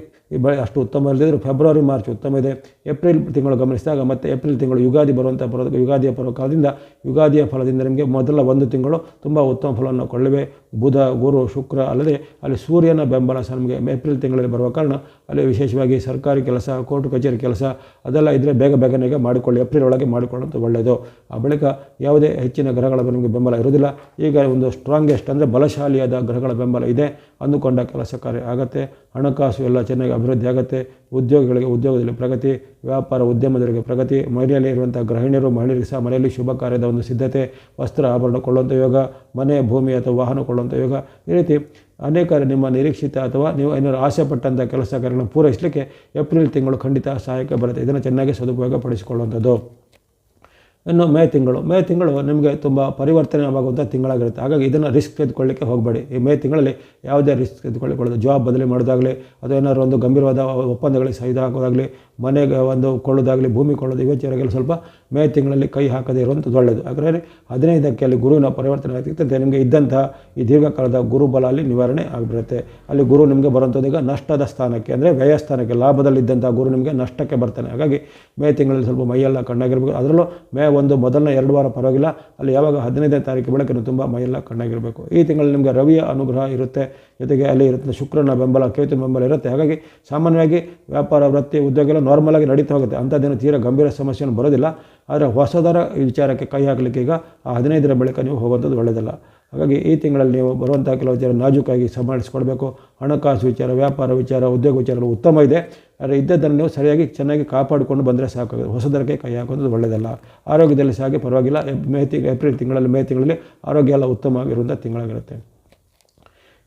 ಅಷ್ಟು ಉತ್ತಮ ಇಲ್ಲದಿದ್ದರೂ ಫೆಬ್ರವರಿ ಮಾರ್ಚ್ ಉತ್ತಮ ಇದೆ. ಏಪ್ರಿಲ್ ತಿಂಗಳು ಗಮನಿಸಿದಾಗ ಮತ್ತು ಏಪ್ರಿಲ್ ತಿಂಗಳು ಯುಗಾದಿ ಬರುವಂಥ ಪರ್ವ, ಯುಗಾದಿಯ ಪರ್ವಕಾಲದಿಂದ ಯುಗಾದಿಯ ಫಲದಿಂದ ನಿಮಗೆ ಮೊದಲ ಒಂದು ತಿಂಗಳು ತುಂಬ ಉತ್ತಮ ಫಲವನ್ನು ಕೊಳ್ಳಿವೆ ಬುಧ, ಗುರು, ಶುಕ್ರ ಅಲ್ಲದೆ ಅಲ್ಲಿ ಸೂರ್ಯನ ಬೆಂಬಲ ಸಹ ನಮಗೆ ಏಪ್ರಿಲ್ ತಿಂಗಳಲ್ಲಿ ಬರುವ ಕಾರಣ ಅಲ್ಲಿ ವಿಶೇಷವಾಗಿ ಸರ್ಕಾರಿ ಕೆಲಸ, ಕೋರ್ಟ್ ಕಚೇರಿ ಕೆಲಸ, ಅದೆಲ್ಲ ಇದ್ದರೆ ಬೇಗ ಬೇಗನೆಗೆ ಮಾಡಿಕೊಳ್ಳಿ, ಏಪ್ರಿಲ್ ಒಳಗೆ ಮಾಡಿಕೊಳ್ಳೋದು ಒಳ್ಳೆಯದು ಆ ಬಳಿಕ ಯಾವುದೇ ಹೆಚ್ಚಿನ ಗ್ರಹಗಳ ನಿಮಗೆ ಬೆಂಬಲ ಇರುವುದಿಲ್ಲ. ಈಗ ಒಂದು ಸ್ಟ್ರಾಂಗೆಸ್ಟ್ ಅಂದರೆ ಬಲಶಾಲಿಯಾದ ಗ್ರಹಗಳ ಬೆಂಬಲ ಇದೆ. ಅಂದುಕೊಂಡ ಕೆಲಸ ಕಾರ್ಯ ಆಗತ್ತೆ. ಹಣಕಾಸು ಎಲ್ಲ ಚೆನ್ನಾಗಿ ಅಭಿವೃದ್ಧಿ ಆಗುತ್ತೆ. ಉದ್ಯೋಗಿಗಳಿಗೆ ಉದ್ಯೋಗದಲ್ಲಿ ಪ್ರಗತಿ, ವ್ಯಾಪಾರ ಉದ್ಯಮದವರಿಗೆ ಪ್ರಗತಿ, ಮನೆಯಲ್ಲಿ ಇರುವಂಥ ಗೃಹಿಣಿಯರು, ಮಹಿಳೆಯರಿಗೆ ಸಹ ಮನೆಯಲ್ಲಿ ಶುಭ ಕಾರ್ಯದ ಒಂದು ಸಿದ್ಧತೆ, ವಸ್ತ್ರ ಆಭರಣ ಕೊಳ್ಳುವಂಥ ಯೋಗ, ಮನೆ, ಭೂಮಿ ಅಥವಾ ವಾಹನ ಕೊಳ್ಳುವಂಥ ಯೋಗ. ಈ ರೀತಿ ಅನೇಕ ನಿಮ್ಮ ನಿರೀಕ್ಷಿತ ಅಥವಾ ನೀವು ಏನಾದ್ರು ಆಸೆ ಪಟ್ಟಂಥ ಕೆಲಸ ಕಾರ್ಯಗಳನ್ನು ಪೂರೈಸಲಿಕ್ಕೆ ಏಪ್ರಿಲ್ ತಿಂಗಳು ಖಂಡಿತ ಸಹಾಯಕ ಬರುತ್ತೆ. ಇದನ್ನು ಚೆನ್ನಾಗಿ ಸದುಪಯೋಗ ಪಡಿಸಿಕೊಳ್ಳುವಂಥದ್ದು ಇನ್ನು ಮೇ ತಿಂಗಳು. ಮೇ ತಿಂಗಳು ನಿಮಗೆ ತುಂಬ ಪರಿವರ್ತನೆ ಆಗುವಂಥ ತಿಂಗಳಾಗಿರುತ್ತೆ. ಹಾಗಾಗಿ ಇದನ್ನು ರಿಸ್ಕ್ ತೆಗೆದುಕೊಳ್ಳಿಕ್ಕೆ ಹೋಗಬೇಡಿ. ಈ ಮೇ ತಿಂಗಳಲ್ಲಿ ಯಾವುದೇ ರಿಸ್ಕ್ ತೆಗೆದುಕೊಳ್ಳಿಕೊಳ್ಳೋದು. ಜಾಬ್ ಬದಲಿ ಮಾಡೋದಾಗಲಿ, ಅಥವಾ ಏನಾದ್ರು ಒಂದು ಗಂಭೀರವಾದ ಒಪ್ಪಂದಗಳಿಗೆ ಸಹಿ ಹಾಕೋದಾಗಲಿ ಮನೆಗೆ ಒಂದು ಕೊಳ್ಳೋದಾಗಲಿ, ಭೂಮಿ ಕೊಳ್ಳೋದು ಇವತ್ತಿವರೆಗೆಲ್ಲ ಸ್ವಲ್ಪ ಮೇ ತಿಂಗಳಲ್ಲಿ ಕೈ ಹಾಕದೇ ಇರುವಂಥದ್ದು ಒಳ್ಳೆಯದು. ಹಾಗಾದರೆ ಹದಿನೈದಕ್ಕೆ ಅಲ್ಲಿ ಗುರುವಿನ ಪರಿವರ್ತನೆ ಆಗ್ತಿರ್ತದೆ ನಿಮಗೆ ಇದ್ದಂಥ ಈ ದೀರ್ಘಕಾಲದ ಗುರುಬಲ ಅಲ್ಲಿ ನಿವಾರಣೆ ಆಗಿಬಿಡುತ್ತೆ. ಅಲ್ಲಿ ಗುರು ನಿಮಗೆ ಬರುವಂಥದ್ದು ಈಗ ನಷ್ಟದ ಸ್ಥಾನಕ್ಕೆ, ಅಂದರೆ ವ್ಯಯ ಸ್ಥಾನಕ್ಕೆ, ಲಾಭದಲ್ಲಿದ್ದಂಥ ಗುರು ನಿಮಗೆ ನಷ್ಟಕ್ಕೆ ಬರ್ತಾನೆ. ಹಾಗಾಗಿ ಮೇ ತಿಂಗಳಲ್ಲಿ ಸ್ವಲ್ಪ ಮೈಯೆಲ್ಲ ಕಣ್ಣಾಗಿರಬೇಕು. ಅದರಲ್ಲೂ ಮೇ ಒಂದು ಮೊದಲನೇ ಎರಡು ವಾರ ಪರವಾಗಿಲ್ಲ. ಅಲ್ಲಿ ಯಾವಾಗ ಹದಿನೈದನೇ ತಾರೀಕು ಬೆಳಕಿನ ತುಂಬ ಮೈಯೆಲ್ಲ ಕಣ್ಣಾಗಿರಬೇಕು. ಈ ತಿಂಗಳಲ್ಲಿ ನಿಮಗೆ ರವಿಯ ಅನುಗ್ರಹ ಇರುತ್ತೆ. ಜೊತೆಗೆ ಅಲ್ಲಿ ಇರುತ್ತೆ ಶುಕ್ರನ ಬೆಂಬಲ ಕೇತುನ ಬೆಂಬಲ ಇರುತ್ತೆ. ಹಾಗಾಗಿ ಸಾಮಾನ್ಯವಾಗಿ ವ್ಯಾಪಾರ, ವೃತ್ತಿ ಉದ್ಯೋಗ ಎಲ್ಲ ನಾರ್ಮಲ್ ಆಗಿ ನಡೀತಾ ಹೋಗುತ್ತೆ. ಅಂಥದ್ದೇನು ತೀರಾ ಗಂಭೀರ ಸಮಸ್ಯೆಯನ್ನು ಬರೋದಿಲ್ಲ. ಆದರೆ ಹೊಸದರ ವಿಚಾರಕ್ಕೆ ಕೈ ಹಾಕಲಿಕ್ಕೆ ಈಗ ಆ ಹದಿನೈದರ ಬಳಿಕ ನೀವು ಹೋಗುವಂಥದ್ದು ಒಳ್ಳೆಯದಲ್ಲ. ಹಾಗಾಗಿ ಈ ತಿಂಗಳಲ್ಲಿ ನೀವು ಬರುವಂಥ ಕೆಲವು ವಿಚಾರ ನಾಜೂಕಾಗಿ ಸಂಭಾಳಿಸ್ಕೊಳ್ಬೇಕು ಹಣಕಾಸು ವಿಚಾರ, ವ್ಯಾಪಾರ ವಿಚಾರ, ಉದ್ಯೋಗ ವಿಚಾರಗಳು ಉತ್ತಮ ಇದೆ. ಆದರೆ ಇದ್ದದ್ದನ್ನು ನೀವು ಸರಿಯಾಗಿ, ಚೆನ್ನಾಗಿ ಕಾಪಾಡಿಕೊಂಡು ಬಂದರೆ ಸಾಕಾಗುತ್ತೆ ಹೊಸದರಕ್ಕೆ ಕೈ ಹಾಕೋದು ಒಳ್ಳೆಯದಲ್ಲ. ಆರೋಗ್ಯದಲ್ಲಿ ಸಹ ಪರವಾಗಿಲ್ಲ. ಮೇ ಏಪ್ರಿಲ್ ತಿಂಗಳಲ್ಲಿ, ಮೇ ತಿಂಗಳಲ್ಲಿ ಆರೋಗ್ಯ ಎಲ್ಲ ಉತ್ತಮವಾಗಿರುವಂಥ ತಿಂಗಳಾಗಿರುತ್ತೆ.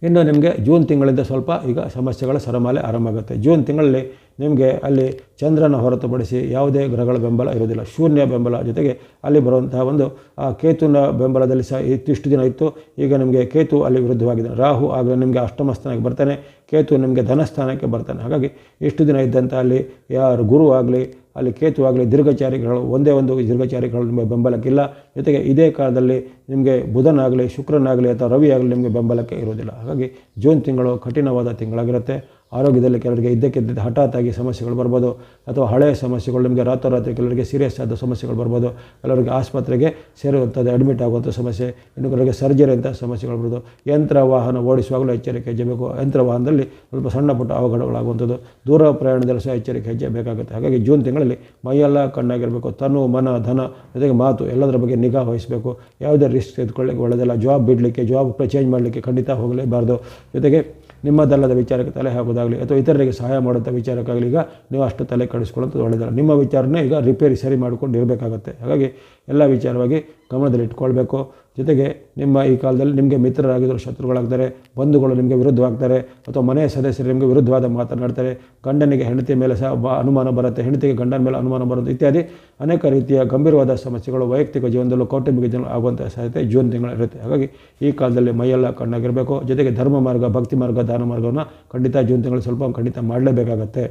ಇನ್ನು ನಿಮಗೆ ಜೂನ್ ತಿಂಗಳಿಂದ ಸ್ವಲ್ಪ ಈಗ ಸಮಸ್ಯೆಗಳ ಸರಮಾಲೆ ಆರಂಭ ಆಗುತ್ತೆ ಜೂನ್ ತಿಂಗಳಲ್ಲಿ ನಿಮಗೆ ಅಲ್ಲಿ ಚಂದ್ರನ ಹೊರತುಪಡಿಸಿ ಯಾವುದೇ ಗ್ರಹಗಳ ಬೆಂಬಲ ಇರೋದಿಲ್ಲ ಶೂನ್ಯ ಬೆಂಬಲ ಜೊತೆಗೆ ಅಲ್ಲಿ ಬರುವಂತಹ ಒಂದು, ಆ ಕೇತುವಿನ ಬೆಂಬಲದಲ್ಲಿ ಸಹ ಇತ್ತಿಷ್ಟು ದಿನ ಇತ್ತು. ಈಗ ನಿಮಗೆ ಕೇತು ಅಲ್ಲಿ ವಿರುದ್ಧವಾಗಿದೆ. ರಾಹು ಆಗ ನಿಮಗೆ ಅಷ್ಟಮ ಸ್ಥಾನಕ್ಕೆ ಬರ್ತಾನೆ. ಕೇತು ನಿಮಗೆ ಧನಸ್ಥಾನಕ್ಕೆ ಬರ್ತಾನೆ. ಹಾಗಾಗಿ ಇಷ್ಟು ದಿನ ಇದ್ದಂಥ ಅಲ್ಲಿ ಯಾರು ಗುರು ಆಗಲಿ ಅಲ್ಲಿ ಕೇತುವಾಗಲಿ ದೀರ್ಘಚಾರಿಗಳು, ಒಂದೇ ಒಂದು ದೀರ್ಘಚಾರಿಗಳು ನಿಮಗೆ ಬೆಂಬಲಕ್ಕಿಲ್ಲ. ಜೊತೆಗೆ ಇದೇ ಕಾಲದಲ್ಲಿ ನಿಮಗೆ ಬುಧನಾಗಲಿ, ಶುಕ್ರನಾಗಲಿ ಅಥವಾ ರವಿ ನಿಮಗೆ ಬೆಂಬಲಕ್ಕೆ ಇರುವುದಿಲ್ಲ. ಹಾಗಾಗಿ ಜೂನ್ ತಿಂಗಳು ಕಠಿಣವಾದ ತಿಂಗಳಾಗಿರುತ್ತೆ. ಆರೋಗ್ಯದಲ್ಲಿ ಕೆಲವರಿಗೆ ಇದ್ದಕ್ಕಿದ್ದ ಹಠಾತ್ತಾಗಿ ಸಮಸ್ಯೆಗಳು ಬರ್ಬೋದು. ಅಥವಾ ಹಳೆಯ ಸಮಸ್ಯೆಗಳು ನಿಮಗೆ ರಾತ್ರೋರಾತ್ರಿ ಕೆಲವರಿಗೆ ಸೀರಿಯಸ್ ಆದ ಸಮಸ್ಯೆಗಳು ಬರ್ಬೋದು. ಕೆಲವರಿಗೆ ಆಸ್ಪತ್ರೆಗೆ ಸೇರುವಂಥದ್ದು ಅಡ್ಮಿಟ್ ಆಗುವಂಥ ಸಮಸ್ಯೆ. ಇನ್ನು ಕೆಲವರಿಗೆ ಸರ್ಜರಿ ಅಂತ ಸಮಸ್ಯೆಗಳು ಬರ್ಬೋದು. ಯಂತ್ರ ವಾಹನ ಓಡಿಸುವಾಗಲೂ ಎಚ್ಚರಿಕೆ ಹೆಜ್ಜೆಬೇಕು ಯಂತ್ರ ವಾಹನದಲ್ಲಿ ಸ್ವಲ್ಪ ಸಣ್ಣ ಪುಟ್ಟ ಅವಘಡಗಳಾಗುವಂಥದ್ದು. ದೂರ ಪ್ರಯಾಣದಲ್ಲಿ ಸಹ ಎಚ್ಚರಿಕೆ ಹೆಜ್ಜೆ ಬೇಕಾಗುತ್ತೆ ಹಾಗಾಗಿ ಜೂನ್ ತಿಂಗಳಲ್ಲಿ ಮೈಯೆಲ್ಲ ಕಣ್ಣಾಗಿರಬೇಕು. ತನು, ಮನ, ಧನ ಜೊತೆಗೆ ಮಾತು ಎಲ್ಲದರ ಬಗ್ಗೆ ನಿಗಾ ವಹಿಸಬೇಕು. ಯಾವುದೇ ರಿಸ್ಕ್ ತೆಗೆದುಕೊಳ್ಳಿಕ್ಕೆ ಒಳ್ಳೆಯದಲ್ಲ ಜಾಬ್ ಬಿಡಲಿಕ್ಕೆ ಜಾಬ್ ಚೇಂಜ್ ಮಾಡಲಿಕ್ಕೆ ಖಂಡಿತ ಹೋಗಲೇಬಾರ್ದು. ಜೊತೆಗೆ ನಿಮ್ಮದಲ್ಲದ ವಿಚಾರಕ್ಕೆ ತಲೆ ಹಾಕೋದಾಗಲಿ ಅಥವಾ ಇತರರಿಗೆ ಸಹಾಯ ಮಾಡುವಂಥ ವಿಚಾರಕ್ಕಾಗಲಿ ಈಗ ನೀವು ಅಷ್ಟು ತಲೆ ಕಡಿಸ್ಕೊಳ್ಳೋದು ಒಳ್ಳೆಯದಲ್ಲ. ನಿಮ್ಮ ವಿಚಾರನೇ ಈಗ ರಿಪೇರಿ ಸರಿ ಮಾಡ್ಕೊಂಡು ಇರಬೇಕಾಗತ್ತೆ. ಹಾಗಾಗಿ ಎಲ್ಲ ವಿಚಾರವಾಗಿ ಗಮನದಲ್ಲಿ ಇಟ್ಕೊಳ್ಬೇಕು ಜೊತೆಗೆ ನಿಮ್ಮ ಈ ಕಾಲದಲ್ಲಿ ನಿಮಗೆ ಮಿತ್ರರಾಗಿದ್ದರು ಶತ್ರುಗಳಾಗ್ತಾರೆ, ಬಂಧುಗಳು ನಿಮಗೆ ವಿರುದ್ಧವಾಗ್ತಾರೆ, ಅಥವಾ ಮನೆಯ ಸದಸ್ಯರು ನಿಮಗೆ ವಿರುದ್ಧವಾದ ಮಾತನಾಡ್ತಾರೆ ಗಂಡನಿಗೆ ಹೆಂಡತಿ ಮೇಲೆ ಸಹ ಅನುಮಾನ ಬರುತ್ತೆ, ಹೆಂಡತಿಗೆ ಗಂಡನ ಮೇಲೆ ಅನುಮಾನ ಬರುತ್ತೆ ಇತ್ಯಾದಿ ಅನೇಕ ರೀತಿಯ ಗಂಭೀರವಾದ ಸಮಸ್ಯೆಗಳು ವೈಯಕ್ತಿಕ ಜೀವನದಲ್ಲೂ ಕೌಟುಂಬಿಕ ಜೀವನ ಆಗುವಂಥ ಸಾಧ್ಯತೆ ಜೂನ್ ತಿಂಗಳಿರುತ್ತೆ ಹಾಗಾಗಿ ಈ ಕಾಲದಲ್ಲಿ ಮೈಯೆಲ್ಲ ಕಣ್ಣಾಗಿರಬೇಕು. ಜೊತೆಗೆ ಧರ್ಮ ಮಾರ್ಗ, ಭಕ್ತಿ ಮಾರ್ಗ, ದಾನ ಮಾರ್ಗವನ್ನು ಖಂಡಿತ ಜೂನ್ ತಿಂಗಳು ಸ್ವಲ್ಪ ಖಂಡಿತ ಮಾಡಲೇಬೇಕಾಗತ್ತೆ.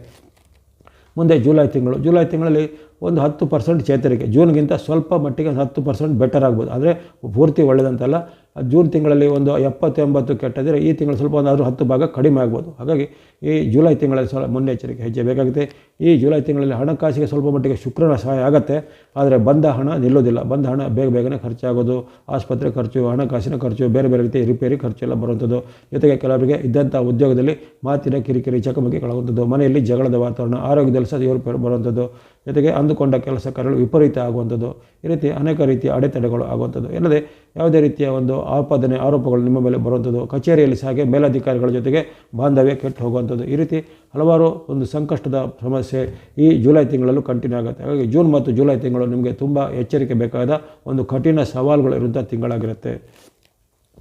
ಮುಂದೆ ಜುಲೈ ತಿಂಗಳು. ಜುಲೈ ತಿಂಗಳಲ್ಲಿ ಒಂದು ಹತ್ತು ಪರ್ಸೆಂಟ್ ಚೇತರಿಕೆ. ಜೂನ್ಗಿಂತ ಸ್ವಲ್ಪ ಮಟ್ಟಿಗೆ ಒಂದು ಹತ್ತು ಪರ್ಸೆಂಟ್ ಬೆಟರ್ ಆಗ್ಬೋದು. ಆದರೆ ಪೂರ್ತಿ ಒಳ್ಳೆಯದಂತಲ್ಲ ಜೂನ್ ತಿಂಗಳಲ್ಲಿ ಒಂದು ಎಪ್ಪತ್ತು ಎಂಬತ್ತು ಕೆಟ್ಟದಿದ್ರೆ ಈ ತಿಂಗಳು ಸ್ವಲ್ಪ ಒಂದಾದರೂ ಹತ್ತು ಭಾಗ ಕಡಿಮೆ ಆಗ್ಬೋದು. ಹಾಗಾಗಿ ಈ ಜುಲೈ ತಿಂಗಳಲ್ಲಿ ಸ್ವಲ್ಪ ಮುನ್ನೆಚ್ಚರಿಕೆ ಹೆಜ್ಜೆ ಬೇಕಾಗುತ್ತೆ. ಈ ಜುಲೈ ತಿಂಗಳಲ್ಲಿ ಹಣಕಾಸಿಗೆ ಸ್ವಲ್ಪ ಮಟ್ಟಿಗೆ ಶುಕ್ರನ ಸಹಾಯ ಆಗುತ್ತೆ. ಆದರೆ ಬಂದ ಹಣ ನಿಲ್ಲೋದಿಲ್ಲ ಬಂದ ಹಣ ಬೇಗ ಬೇಗನೆ ಖರ್ಚಾಗೋದು, ಆಸ್ಪತ್ರೆ ಖರ್ಚು, ಹಣಕಾಸಿನ ಖರ್ಚು, ಬೇರೆ ಬೇರೆ ರೀತಿ ರಿಪೇರಿ ಖರ್ಚು ಎಲ್ಲ ಬರುವಂಥದ್ದು. ಜೊತೆಗೆ ಕೆಲವರಿಗೆ ಇದ್ದಂಥ ಉದ್ಯೋಗದಲ್ಲಿ ಮಾತಿನ ಕಿರಿಕಿರಿ ಚಕಮಕಿಗಳಾಗುವಂಥದ್ದು ಮನೆಯಲ್ಲಿ ಜಗಳದ ವಾತಾವರಣ, ಆರೋಗ್ಯದಲ್ಲಿ ಸಹ ಏರುಪೇರು ಬರುವಂಥದ್ದು. ಜೊತೆಗೆ ಅಂದುಕೊಂಡ ಕೆಲಸ ಕಾರ್ಯಗಳು ವಿಪರೀತ ಆಗುವಂಥದ್ದು. ಈ ರೀತಿ ಅನೇಕ ರೀತಿಯ ಅಡೆತಡೆಗಳು ಆಗುವಂಥದ್ದು. ಇಲ್ಲದೆ ಯಾವುದೇ ರೀತಿಯ ಒಂದು ಆಪಾದನೆ, ಆರೋಪಗಳು ನಿಮ್ಮ ಮೇಲೆ ಬರುವಂಥದ್ದು. ಕಚೇರಿಯಲ್ಲಿ ಹಾಗೆ ಮೇಲಧಿಕಾರಿಗಳ ಜೊತೆಗೆ ಬಾಂಧವ್ಯ ಕೆಟ್ಟು ಹೋಗುವಂಥದ್ದು. ಈ ರೀತಿ ಹಲವಾರು ಒಂದು ಸಂಕಷ್ಟದ ಸಮಸ್ಯೆ ಈ ಜುಲೈ ತಿಂಗಳಲ್ಲೂ ಕಂಟಿನ್ಯೂ ಆಗುತ್ತೆ. ಹಾಗಾಗಿ ಜೂನ್ ಮತ್ತು ಜುಲೈ ತಿಂಗಳು ನಿಮಗೆ ತುಂಬ ಎಚ್ಚರಿಕೆ ಬೇಕಾದ ಒಂದು ಕಠಿಣ ಸವಾಲುಗಳು ಇರುವಂಥ ತಿಂಗಳಾಗಿರುತ್ತೆ.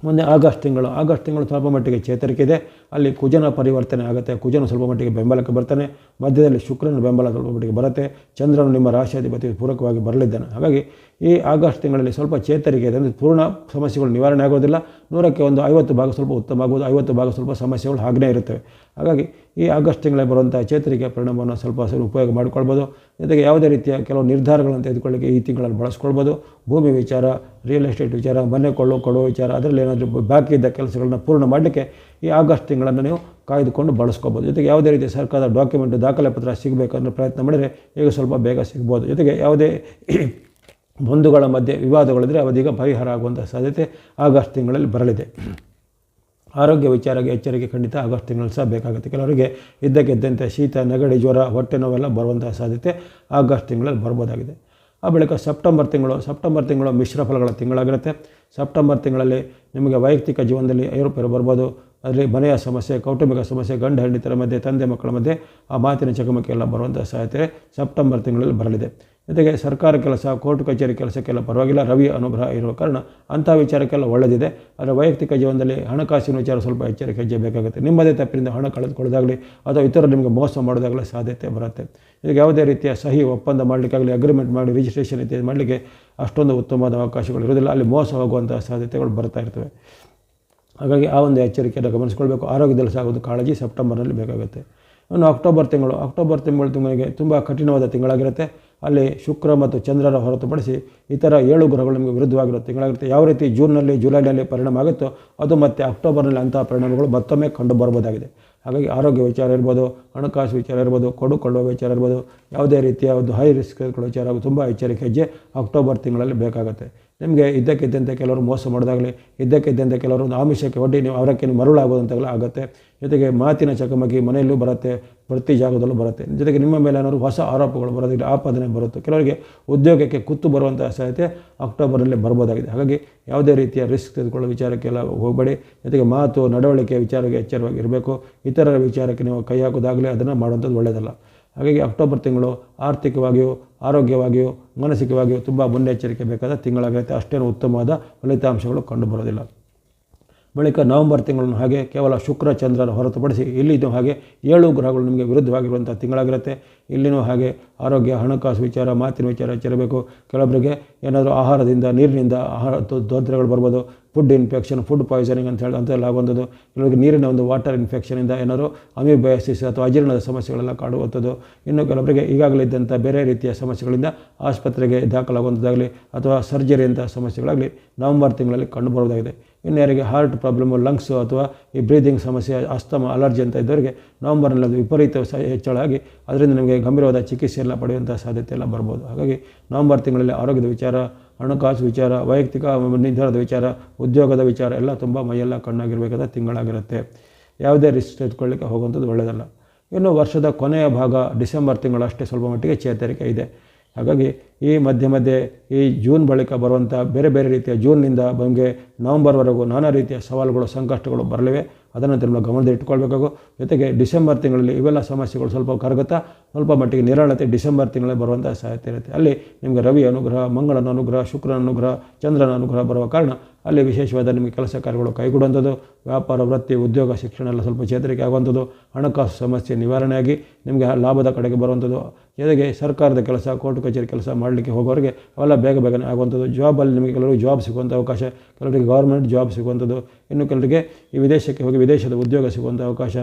ಮುಂದೆ ಆಗಸ್ಟ್ ತಿಂಗಳು ಆಗಸ್ಟ್ ತಿಂಗಳು ಸ್ವಲ್ಪ ಮಟ್ಟಿಗೆ ಚೇತರಿಕೆ ಇದೆ ಅಲ್ಲಿ ಕುಜನ ಪರಿವರ್ತನೆ ಆಗುತ್ತೆ. ಕುಜನ ಸ್ವಲ್ಪ ಮಟ್ಟಿಗೆ ಬೆಂಬಲಕ್ಕೆ ಬರ್ತಾನೆ. ಮಧ್ಯದಲ್ಲಿ ಶುಕ್ರನ ಬೆಂಬಲ ಸ್ವಲ್ಪ ಮಟ್ಟಿಗೆ ಬರುತ್ತೆ. ಚಂದ್ರನು ನಿಮ್ಮ ರಾಶಿಯಾಧಿಪತಿ ಪೂರಕವಾಗಿ ಬರಲಿದ್ದಾನೆ. ಹಾಗಾಗಿ ಈ ಆಗಸ್ಟ್ ತಿಂಗಳಲ್ಲಿ ಸ್ವಲ್ಪ ಚೇತರಿಕೆ ಇದೆ. ಅಂದರೆ ಪೂರ್ಣ ಸಮಸ್ಯೆಗಳು ನಿವಾರಣೆ ಆಗೋದಿಲ್ಲ. ನೂರಕ್ಕೆ ಒಂದು ಐವತ್ತು ಭಾಗ ಸ್ವಲ್ಪ ಉತ್ತಮ ಆಗೋದು ಐವತ್ತು ಭಾಗ ಸ್ವಲ್ಪ ಸಮಸ್ಯೆಗಳು ಹಾಗೇ ಇರುತ್ತವೆ. ಹಾಗಾಗಿ ಈ ಆಗಸ್ಟ್ ತಿಂಗಳಲ್ಲಿ ಬರುವಂಥ ಚೇತರಿಕೆ ಪರಿಣಾಮವನ್ನು ಸ್ವಲ್ಪ ಉಪಯೋಗ ಮಾಡಿಕೊಳ್ಬೋದು. ಜೊತೆಗೆ ಯಾವುದೇ ರೀತಿಯ ಕೆಲವು ನಿರ್ಧಾರಗಳನ್ನು ತೆಗೆದುಕೊಳ್ಳಿಕ್ಕೆ ಈ ತಿಂಗಳಲ್ಲಿ ಬಳಸ್ಕೊಳ್ಬೋದು. ಭೂಮಿ ವಿಚಾರ ರಿಯಲ್ ಎಸ್ಟೇಟ್ ವಿಚಾರ, ಮನೆ ಕೊಳ್ಳೋ, ಕೊಡೋ ವಿಚಾರ, ಅದರಲ್ಲಿ ಏನಾದರೂ ಬಾಕಿ ಇದ್ದ ಕೆಲಸಗಳನ್ನ ಪೂರ್ಣ ಮಾಡಲಿಕ್ಕೆ ಈ ಆಗಸ್ಟ್ ತಿಂಗಳನ್ನು ನೀವು ಕಾಯ್ದುಕೊಂಡು ಬಳಸ್ಕೋಬೋದು ಜೊತೆಗೆ ಯಾವುದೇ ರೀತಿಯ ಸರ್ಕಾರದ ಡಾಕ್ಯುಮೆಂಟ್ ದಾಖಲೆ ಪತ್ರ ಸಿಗಬೇಕನ್ನೋ ಪ್ರಯತ್ನ ಮಾಡಿದರೆ ಈಗ ಸ್ವಲ್ಪ ಬೇಗ ಸಿಗ್ಬೋದು. ಜೊತೆಗೆ ಯಾವುದೇ ಬಂಧುಗಳ ಮಧ್ಯೆ ವಿವಾದಗಳಿದ್ರೆ ಅವಧಿಗೆ ಪರಿಹಾರ ಆಗುವಂಥ ಸಾಧ್ಯತೆ ಆಗಸ್ಟ್ ತಿಂಗಳಲ್ಲಿ ಬರಲಿದೆ. ಆರೋಗ್ಯ ವಿಚಾರಕ್ಕೆ ಎಚ್ಚರಿಕೆ ಖಂಡಿತ ಆಗಸ್ಟ್ ತಿಂಗಳಲ್ಲಿ ಸಹ ಬೇಕಾಗುತ್ತೆ. ಕೆಲವರಿಗೆ ಇದ್ದಕ್ಕಿದ್ದಂತೆ ಶೀತ, ನೆಗಡಿ, ಜ್ವರ, ಹೊಟ್ಟೆ ನೋವೆಲ್ಲ ಬರುವಂಥ ಸಾಧ್ಯತೆ ಆಗಸ್ಟ್ ತಿಂಗಳಲ್ಲಿ ಬರ್ಬೋದಾಗಿದೆ ಆ ಬಳಿಕ ಸೆಪ್ಟೆಂಬರ್ ತಿಂಗಳು ಸೆಪ್ಟೆಂಬರ್ ತಿಂಗಳು ಮಿಶ್ರ ಫಲಗಳ ತಿಂಗಳಾಗಿರುತ್ತೆ. ಸೆಪ್ಟೆಂಬರ್ ತಿಂಗಳಲ್ಲಿ ನಿಮಗೆ ವೈಯಕ್ತಿಕ ಜೀವನದಲ್ಲಿ ಏರುಪೇರು ಬರ್ಬೋದು ಅದರಲ್ಲಿ ಮನೆಯ ಸಮಸ್ಯೆ, ಕೌಟುಂಬಿಕ ಸಮಸ್ಯೆ, ಗಂಡ ಹೆಂಡತಿರ ಮಧ್ಯೆ, ತಂದೆ, ಮಕ್ಕಳ ಮಧ್ಯೆ ಆ ಮಾತಿನ ಚಕಮಕಿ ಎಲ್ಲ ಬರುವಂಥ ಸಾಧ್ಯತೆ ಸೆಪ್ಟೆಂಬರ್ ತಿಂಗಳಲ್ಲಿ ಬರಲಿದೆ. ಜೊತೆಗೆ ಸರ್ಕಾರ ಕೆಲಸ, ಕೋರ್ಟ್ ಕಚೇರಿ ಕೆಲಸಕ್ಕೆಲ್ಲ ಪರವಾಗಿಲ್ಲ. ರವಿ ಅನುಗ್ರಹ ಇರುವ ಕಾರಣ ಅಂಥ ವಿಚಾರಕ್ಕೆಲ್ಲ ಒಳ್ಳೆದಿದೆ. ಆದರೆ ವೈಯಕ್ತಿಕ ಜೀವನದಲ್ಲಿ ಹಣಕಾಸಿನ ವಿಚಾರ ಸ್ವಲ್ಪ ಎಚ್ಚರಿಕೆ ಹೆಜ್ಜೆ ಬೇಕಾಗುತ್ತೆ. ನಿಮ್ಮದೇ ತಪ್ಪಿನಿಂದ ಹಣ ಕಳೆದುಕೊಳ್ಳೋದಾಗಲಿ ಅಥವಾ ಇತರರು ನಿಮಗೆ ಮೋಸ ಮಾಡೋದಾಗಲಿ ಸಾಧ್ಯತೆ ಬರುತ್ತೆ. ಇದಕ್ಕೆ ಯಾವುದೇ ರೀತಿಯ ಸಹಿ ಒಪ್ಪಂದ ಮಾಡಲಿಕ್ಕಾಗಲಿ ಅಗ್ರಿಮೆಂಟ್ ಮಾಡಿ ರಿಜಿಸ್ಟ್ರೇಷನ್ ಇತ್ಯಾದಿ ಮಾಡಲಿಕ್ಕೆ ಅಷ್ಟೊಂದು ಉತ್ತಮವಾದ ಅವಕಾಶಗಳು ಇರೋದಿಲ್ಲ ಅಲ್ಲಿ ಮೋಸ ಹೋಗುವಂಥ ಸಾಧ್ಯತೆಗಳು ಬರ್ತಾ ಇರ್ತವೆ. ಹಾಗಾಗಿ ಆ ಒಂದು ಎಚ್ಚರಿಕೆಯನ್ನು ಗಮನಿಸ್ಕೊಳ್ಬೇಕು. ಆರೋಗ್ಯದಲ್ಲಿ ಸಾಗೋದು ಕಾಳಜಿ. ಸೆಪ್ಟೆಂಬರ್ನಲ್ಲಿ ಬೇಕಾಗುತ್ತೆ. ಇನ್ನು ಅಕ್ಟೋಬರ್ ತಿಂಗಳು. ಅಕ್ಟೋಬರ್ ತಿಂಗಳು ತಿಂಗಳಿಗೆ ತುಂಬ ಕಠಿಣವಾದ ತಿಂಗಳಾಗಿರುತ್ತೆ. ಅಲ್ಲಿ ಶುಕ್ರ ಮತ್ತು ಚಂದ್ರರ ಹೊರತುಪಡಿಸಿ ಇತರ ಏಳು ಗ್ರಹಗಳು ನಿಮಗೆ ವಿರುದ್ಧವಾಗಿರುತ್ತೆ. ತಿಂಗಳಾಗಿರುತ್ತೆ ಯಾವ ರೀತಿ ಜೂನ್ನಲ್ಲಿ, ಜುಲೈನಲ್ಲಿ ಪರಿಣಾಮ ಆಗುತ್ತೋ ಅದು ಮತ್ತು ಅಕ್ಟೋಬರ್ನಲ್ಲಿ ಅಂತಹ ಪರಿಣಾಮಗಳು ಮತ್ತೊಮ್ಮೆ ಕಂಡು ಬರಬಹುದಾಗಿದೆ ಹಾಗಾಗಿ ಆರೋಗ್ಯ ವಿಚಾರ ಇರ್ಬೋದು, ಹಣಕಾಸು ವಿಚಾರ ಇರ್ಬೋದು, ಕೊಡುಕೊಳ್ಳುವ ವಿಚಾರ ಇರ್ಬೋದು, ಯಾವುದೇ ರೀತಿಯ ಒಂದು ಹೈ ರಿಸ್ಕ್ ವಿಚಾರ ತುಂಬ ಎಚ್ಚರಿಕೆ. ಹೆಜ್ಜೆ ಅಕ್ಟೋಬರ್ ತಿಂಗಳಲ್ಲಿ ಬೇಕಾಗುತ್ತೆ. ನಿಮಗೆ ಇದ್ದಕ್ಕಿದ್ದಂತೆ ಕೆಲವರು ಮೋಸ ಮಾಡೋದಾಗಲಿ, ಇದ್ದಕ್ಕಿದ್ದಂತೆ ಕೆಲವರು ಒಂದು ಆಮಿಷಕ್ಕೆ ಒಡ್ಡಿ ನೀವು ಅವರಕ್ಕೆ ಮರುಳಾಗೋದಂತೆಲ್ಲ ಆಗುತ್ತೆ. ಜೊತೆಗೆ ಮಾತಿನ ಚಕಮಕಿ ಮನೆಯಲ್ಲೂ ಬರುತ್ತೆ ಪ್ರತಿ ಜಾಗದಲ್ಲೂ ಬರುತ್ತೆ. ಜೊತೆಗೆ ನಿಮ್ಮ ಮೇಲೆ ಏನಾದ್ರು ಹೊಸ ಆರೋಪಗಳು ಬರೋದಿಲ್ಲ, ಆಪಾದನೆ ಬರುತ್ತೆ. ಕೆಲವರಿಗೆ ಉದ್ಯೋಗಕ್ಕೆ ಕುತ್ತು ಬರುವಂಥ ಸಾಧ್ಯತೆ ಅಕ್ಟೋಬರಲ್ಲಿ ಬರ್ಬೋದಾಗಿದೆ. ಹಾಗಾಗಿ ಯಾವುದೇ ರೀತಿಯ ರಿಸ್ಕ್ ತೆಗೆದುಕೊಳ್ಳೋ ವಿಚಾರಕ್ಕೆಲ್ಲ ಹೋಗಬೇಡಿ. ಜೊತೆಗೆ ಮಾತು ನಡವಳಿಕೆ ವಿಚಾರಕ್ಕೆ ಎಚ್ಚರವಾಗಿರಬೇಕು. ಇತರರ ವಿಚಾರಕ್ಕೆ ನೀವು ಕೈ ಹಾಕೋದಾಗಲಿ ಅದನ್ನು ಮಾಡುವಂಥದ್ದು ಒಳ್ಳೆಯದಲ್ಲ. ಹಾಗಾಗಿ ಅಕ್ಟೋಬರ್ ತಿಂಗಳು ಆರ್ಥಿಕವಾಗಿಯೂ, ಆರೋಗ್ಯವಾಗಿಯೂ, ಮಾನಸಿಕವಾಗಿಯೂ ತುಂಬ ಮುನ್ನೆಚ್ಚರಿಕೆ ಬೇಕಾದ ತಿಂಗಳಾಗಿರುತ್ತೆ ಅಷ್ಟೇನು ಉತ್ತಮವಾದ ಫಲಿತಾಂಶಗಳು ಕಂಡುಬರೋದಿಲ್ಲ ಬಳಿಕ ನವೆಂಬರ್ ತಿಂಗಳನ್ನು ಹಾಗೆ ಕೇವಲ ಶುಕ್ರ, ಚಂದ್ರನ ಹೊರತುಪಡಿಸಿ ಇಲ್ಲಿದ್ದು ಹಾಗೆ ಏಳು ಗ್ರಹಗಳು ನಿಮಗೆ ವಿರುದ್ಧವಾಗಿರುವಂಥ ತಿಂಗಳಾಗಿರುತ್ತೆ ಇಲ್ಲಿನೂ ಹಾಗೆ ಆರೋಗ್ಯ, ಹಣಕಾಸು ವಿಚಾರ, ಮಾತಿನ ವಿಚಾರ ಎಚ್ಚರಬೇಕು ಕೆಲವೊಬ್ಬರಿಗೆ ಏನಾದರೂ ಆಹಾರದಿಂದ, ನೀರಿನಿಂದ ಆಹಾರ ತೊಂದರೆಗಳು ಬರ್ಬೋದು. ಫುಡ್ ಇನ್ಫೆಕ್ಷನ್ ಫುಡ್ ಪಾಯ್ಸನಿಂಗ್ ಅಂತ ಹೇಳಿ ಅಂತೆಲ್ಲ ಆಗುವಂಥದ್ದು ಕೆಲವರಿಗೆ ನೀರಿನ ಒಂದು ವಾಟರ್ ಇನ್ಫೆಕ್ಷನಿಂದ ಏನಾದರೂ ಅಮಿಬಯಾಸಿಸ್ ಅಥವಾ ಅಜೀರ್ಣದ ಸಮಸ್ಯೆಗಳೆಲ್ಲ ಕಾಡುವಂಥದ್ದು. ಇನ್ನು ಕೆಲವರಿಗೆ ಈಗಾಗಲೇ ಇದ್ದಂಥ ಬೇರೆ ರೀತಿಯ ಸಮಸ್ಯೆಗಳಿಂದ ಆಸ್ಪತ್ರೆಗೆ ದಾಖಲಾಗುವಂಥದ್ದಾಗಲಿ ಅಥವಾ ಸರ್ಜರಿ ಅಂತಹ ಸಮಸ್ಯೆಗಳಾಗಲಿ ನವೆಂಬರ್ ತಿಂಗಳಲ್ಲಿ ಕಂಡುಬರುವುದಾಗಿದೆ ಇನ್ನು ಯಾರಿಗೆ ಹಾರ್ಟ್ ಪ್ರಾಬ್ಲಮ್ಮು ಲಂಗ್ಸು ಅಥವಾ ಈ ಬ್ರೀದಿಂಗ್ ಸಮಸ್ಯೆ ಅಸ್ತಮ ಅಲರ್ಜಿ ಅಂತ ಇದ್ದವರಿಗೆ ನವಂಬರ್ನಲ್ಲಿ ಅದು ವಿಪರೀತ ಹೆಚ್ಚಳ ಆಗಿ ಅದರಿಂದ ನಿಮಗೆ ಗಂಭೀರವಾದ ಚಿಕಿತ್ಸೆಯನ್ನು ಪಡೆಯುವಂಥ ಸಾಧ್ಯತೆ ಎಲ್ಲ ಬರ್ಬೋದು. ಹಾಗಾಗಿ ನವಂಬರ್ ತಿಂಗಳಲ್ಲಿ ಆರೋಗ್ಯದ ವಿಚಾರ ಹಣಕಾಸು ವಿಚಾರ, ವೈಯಕ್ತಿಕ ನಿರ್ಧಾರದ ವಿಚಾರ, ಉದ್ಯೋಗದ ವಿಚಾರ ಎಲ್ಲ ತುಂಬ ಮೈಯೆಲ್ಲ ಕಣ್ಣಾಗಿರಬೇಕಾದ ತಿಂಗಳಾಗಿರುತ್ತೆ. ಯಾವುದೇ ರಿಸ್ಕ್ ತೆಗೆದುಕೊಳ್ಳಿಕ್ಕೆ ಹೋಗುವಂಥದ್ದು ಒಳ್ಳೆಯದಲ್ಲ. ಇನ್ನು ವರ್ಷದ ಕೊನೆಯ ಭಾಗ ಡಿಸೆಂಬರ್ ತಿಂಗಳಷ್ಟೇ ಸ್ವಲ್ಪ ಮಟ್ಟಿಗೆ ಚೇತರಿಕೆ ಇದೆ. ಹಾಗಾಗಿ ಈ ಮಧ್ಯೆ ಮಧ್ಯೆ ಈ ಜೂನ್ ಬಳಿಕ ಬರುವಂಥ ಬೇರೆ ಬೇರೆ ರೀತಿಯ ಜೂನ್ನಿಂದ ನಮಗೆ ನವಂಬರ್ವರೆಗೂ ನಾನಾ ರೀತಿಯ ಸವಾಲುಗಳು, ಸಂಕಷ್ಟಗಳು ಬರಲಿವೆ. ಅದನ್ನು ನಿಮ್ಮ ಗಮನದಲ್ಲಿ ಇಟ್ಟುಕೊಳ್ಬೇಕಾಗು. ಜೊತೆಗೆ ಡಿಸೆಂಬರ್ ತಿಂಗಳಲ್ಲಿ ಇವೆಲ್ಲ ಸಮಸ್ಯೆಗಳು ಸ್ವಲ್ಪ ಕರಗುತ್ತಾ ಸ್ವಲ್ಪ ಮಟ್ಟಿಗೆ ನಿರಾಳತೆ ಡಿಸೆಂಬರ್ ತಿಂಗಳಲ್ಲಿ ಬರುವಂಥ ಸಾಧ್ಯತೆ ಇರುತ್ತೆ. ಅಲ್ಲಿ ನಿಮಗೆ ರವಿ ಅನುಗ್ರಹ, ಮಂಗಳನ ಅನುಗ್ರಹ, ಶುಕ್ರನ ಅನುಗ್ರಹ, ಚಂದ್ರನ ಅನುಗ್ರಹ ಬರುವ ಕಾರಣ ಅಲ್ಲಿ ವಿಶೇಷವಾದ ನಿಮಗೆ ಕೆಲಸ ಕಾರ್ಯಗಳು ಕೈಗೂಡುವಂಥದ್ದು ವ್ಯಾಪಾರ, ವೃತ್ತಿ, ಉದ್ಯೋಗ, ಶಿಕ್ಷಣ ಎಲ್ಲ ಸ್ವಲ್ಪ ಚೇತರಿಕೆ ಆಗುವಂಥದ್ದು. ಹಣಕಾಸು ಸಮಸ್ಯೆ ನಿವಾರಣೆಯಾಗಿ ನಿಮಗೆ ಲಾಭದ ಕಡೆಗೆ ಬರುವಂಥದ್ದು. ಜೊತೆಗೆ ಸರ್ಕಾರದ ಕೆಲಸ, ಕೋರ್ಟ್ ಕಚೇರಿ ಕೆಲಸ ಮಾಡಲಿಕ್ಕೆ ಹೋಗೋರಿಗೆ ಅವೆಲ್ಲ ಬೇಗ ಬೇಗನೆ ಆಗುವಂಥದ್ದು. ಜಾಬಲ್ಲಿ ನಿಮಗೆ ಕೆಲವರಿಗೆ ಜಾಬ್ ಸಿಗುವಂಥ ಅವಕಾಶ, ಕೆಲವರಿಗೆ ಗೌರ್ಮೆಂಟ್ ಜಾಬ್ ಸಿಗುವಂಥದ್ದು. ಇನ್ನು ಕೆಲವರಿಗೆ ಈ ವಿದೇಶಕ್ಕೆ ಹೋಗಿ ವಿದೇಶದ ಉದ್ಯೋಗ ಸಿಗುವಂಥ ಅವಕಾಶ.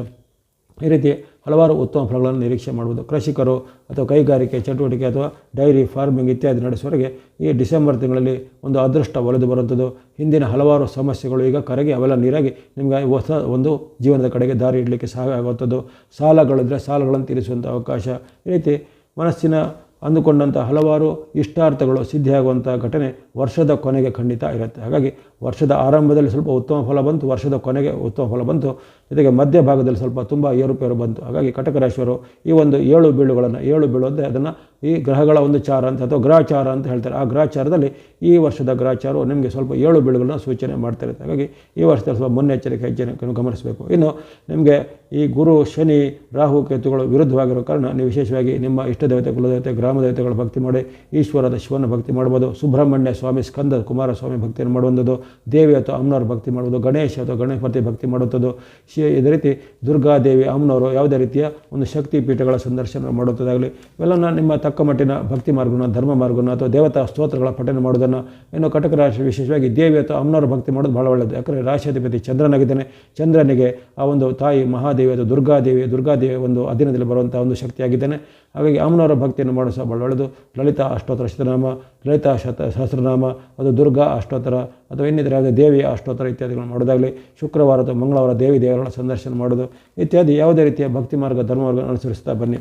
ಈ ರೀತಿ ಹಲವಾರು ಉತ್ತಮ ಫಲಗಳನ್ನು ನಿರೀಕ್ಷೆ ಮಾಡ್ಬೋದು. ಕೃಷಿಕರು ಅಥವಾ ಕೈಗಾರಿಕೆ, ಚಟುವಟಿಕೆ ಅಥವಾ ಡೈರಿ ಫಾರ್ಮಿಂಗ್ ಇತ್ಯಾದಿ ನಡೆಸುವವರಿಗೆ ಈ ಡಿಸೆಂಬರ್ ತಿಂಗಳಲ್ಲಿ ಒಂದು ಅದೃಷ್ಟ ಒಲಿದು ಬರುವಂಥದ್ದು. ಹಿಂದಿನ ಹಲವಾರು ಸಮಸ್ಯೆಗಳು ಈಗ ಕರಗಿ ಅವೆಲ್ಲ ನೀರಾಗಿ ನಿಮಗೆ ಹೊಸ ಒಂದು ಜೀವನದ ಕಡೆಗೆ ದಾರಿ ಇಡಲಿಕ್ಕೆ ಸಹಾಯ ಆಗುವಂಥದ್ದು. ಸಾಲಗಳಿದ್ದರೆ ಸಾಲಗಳನ್ನು ತೀರಿಸುವಂಥ ಅವಕಾಶ. ಈ ರೀತಿ ಮನಸ್ಸಿನ ಅಂದುಕೊಂಡಂಥ ಹಲವಾರು ಇಷ್ಟಾರ್ಥಗಳು ಸಿದ್ಧಿಯಾಗುವಂಥ ಘಟನೆ ವರ್ಷದ ಕೊನೆಗೆ ಖಂಡಿತ ಇರುತ್ತೆ. ಹಾಗಾಗಿ ವರ್ಷದ ಆರಂಭದಲ್ಲಿ ಸ್ವಲ್ಪ ಉತ್ತಮ ಫಲ ಬಂತು, ವರ್ಷದ ಕೊನೆಗೆ ಉತ್ತಮ ಫಲ ಬಂತು. ಜೊತೆಗೆ ಮಧ್ಯಭಾಗದಲ್ಲಿ ಸ್ವಲ್ಪ ತುಂಬ ಏರುಪೇರು ಬಂತು. ಹಾಗಾಗಿ ಕಟಕ ರಾಶಿಯವರು ಈ ಒಂದು ಏಳು ಬೀಳುಗಳನ್ನು, ಏಳು ಬೀಳು ಅಂದರೆ ಅದನ್ನು ಈ ಗ್ರಹಗಳ ಒಂದು ಚಾರ ಅಂತ ಅಥವಾ ಗ್ರಹಚಾರ ಅಂತ ಹೇಳ್ತಾರೆ. ಆ ಗ್ರಹಚಾರದಲ್ಲಿ ಈ ವರ್ಷದ ಗ್ರಹಚಾರವು ನಿಮಗೆ ಸ್ವಲ್ಪ ಏಳು ಬೀಳುಗಳನ್ನ ಸೂಚನೆ ಮಾಡ್ತಾ ಇರುತ್ತೆ. ಹಾಗಾಗಿ ಈ ವರ್ಷದಲ್ಲಿ ಸ್ವಲ್ಪ ಮುನ್ನೆಚ್ಚರಿಕೆ ಹೆಜ್ಜೆಯನ್ನು ಗಮನಿಸಬೇಕು. ಇನ್ನು ನಿಮಗೆ ಈ ಗುರು, ಶನಿ, ರಾಹು, ಕೇತುಗಳು ವಿರುದ್ಧವಾಗಿರೋ ಕಾರಣ ನೀವು ವಿಶೇಷವಾಗಿ ನಿಮ್ಮ ಇಷ್ಟ ದೇವತೆ ಕುಲದೇವತೆ ಗ್ರಾಮ ದೇವತೆಗಳ ಭಕ್ತಿ ಮಾಡಿ, ಈಶ್ವರದ ಶಿವನ ಭಕ್ತಿ ಮಾಡ್ಬೋದು. ಸುಬ್ರಹ್ಮಣ್ಯ ಸ್ವಾಮಿ ಸ್ಕಂದ ಕುಮಾರಸ್ವಾಮಿ ಭಕ್ತಿಯನ್ನು ಮಾಡುವಂಥದ್ದು, ದೇವಿ ಅಥವಾ ಅಮ್ಮನವ್ರ ಭಕ್ತಿ ಮಾಡುವುದು, ಗಣೇಶ ಅಥವಾ ಗಣಪತಿ ಭಕ್ತಿ ಮಾಡುವಂಥದ್ದು, ಶಿ ಇದೇ ರೀತಿ ದುರ್ಗಾದೇವಿ ಅಮ್ಮನವರು ಯಾವುದೇ ರೀತಿಯ ಒಂದು ಶಕ್ತಿ ಪೀಠಗಳ ಸಂದರ್ಶನ ಮಾಡುವಂಥದ್ದಾಗಲಿ ಇವೆಲ್ಲ ನಿಮ್ಮ ತಕ್ಕ ಮಟ್ಟಿನ ಭಕ್ತಿ ಮಾರ್ಗನ ಧರ್ಮ ಮಾರ್ಗನ ಅಥವಾ ದೇವತಾ ಸ್ತೋತ್ರಗಳ ಪಠನೆ ಮಾಡೋದನ್ನು ಇನ್ನು ಕಟಕ ರಾಶಿ ವಿಶೇಷವಾಗಿ ದೇವಿ ಅಥವಾ ಅಮ್ಮನವ್ರ ಭಕ್ತಿ ಮಾಡೋದು ಭಾಳ ಒಳ್ಳೆಯದು. ಯಾಕಂದರೆ ರಾಶಿಯಾಧಿಪತಿ ಚಂದ್ರನಾಗಿದ್ದಾನೆ. ಚಂದ್ರನಿಗೆ ಆ ಒಂದು ತಾಯಿ ಮಹಾದೇವಿ ಅಥವಾ ದುರ್ಗಾದೇವಿ ದುರ್ಗಾದೇವಿ ಒಂದು ಅಧೀನದಲ್ಲಿ ಬರುವಂಥ ಒಂದು ಶಕ್ತಿಯಾಗಿದ್ದಾನೆ. ಹಾಗಾಗಿ ಅಮ್ಮನವರ ಭಕ್ತಿಯನ್ನು ಮಾಡೋದು ಸಹ ಭಾಳ ಒಳ್ಳೆಯದು. ಲಲಿತಾ ಅಷ್ಟೋತ್ತರ ಶತನಾಮ. ಲಲಿತಾ ಶತ ಸಹಸ್ರನಾಮ ಅದು ದುರ್ಗಾ ಅಷ್ಟೋತ್ತರ ಅಥವಾ ಇನ್ನಿತರ ಯಾವುದೇ ದೇವಿ ಅಷ್ಟೋತ್ತರ ಇತ್ಯಾದಿಗಳನ್ನು ಮಾಡೋದಾಗಲಿ ಶುಕ್ರವಾರ ಅಥವಾ ಮಂಗಳವಾರ ದೇವಿ ದೇವರನ್ನು ಸಂದರ್ಶನ ಮಾಡೋದು ಇತ್ಯಾದಿ ಯಾವುದೇ ರೀತಿಯ ಭಕ್ತಿ ಮಾರ್ಗ, ಧರ್ಮ ಮಾರ್ಗ ಅನುಸರಿಸ್ತಾ ಬನ್ನಿ.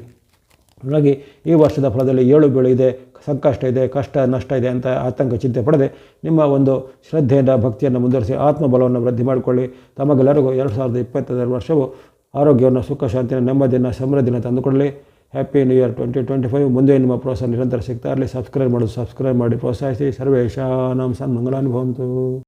ಹಾಗಾಗಿ ಈ ವರ್ಷದ ಫಲದಲ್ಲಿ ಏಳು ಬೀಳು ಇದೆ, ಸಂಕಷ್ಟ ಇದೆ, ಕಷ್ಟ, ನಷ್ಟ ಇದೆ ಅಂತ ಆತಂಕ, ಚಿಂತೆ ಪಡೆದೆ ನಿಮ್ಮ ಒಂದು ಶ್ರದ್ಧೆಯನ್ನು ಭಕ್ತಿಯನ್ನು ಮುಂದುವರಿಸಿ ಆತ್ಮಬಲವನ್ನು ವೃದ್ಧಿ ಮಾಡಿಕೊಳ್ಳಿ. ತಮಗೆಲ್ಲರಿಗೂ ಎರಡು ಸಾವಿರದ ಇಪ್ಪತ್ತೈದರ ವರ್ಷವು ಆರೋಗ್ಯವನ್ನು, ಸುಖ, ಶಾಂತಿಯನ್ನು, ನೆಮ್ಮದಿಯನ್ನು, ಸಮೃದ್ಧಿಯನ್ನು ತಂದುಕೊಳ್ಳಲಿ happy new year twenty twenty five ಮುಂದೆ ನಿಮ್ಮ ಪ್ರೋತ್ಸಾಹ ನಿರಂತರ ಸಿಗ್ತಾ ಇರಲಿ. ಸಬ್ಸ್ಕ್ರೈಬ್ ಮಾಡೋದು ಸಬ್ಸ್ಕ್ರೈಬ್ ಮಾಡಿ. ಪ್ರೋತ್ಸಾಹಿಸಿ ಸರ್ವೇಶಾನಾಂ ಸನ್ಮಂಗಲಾನುಭವಂತು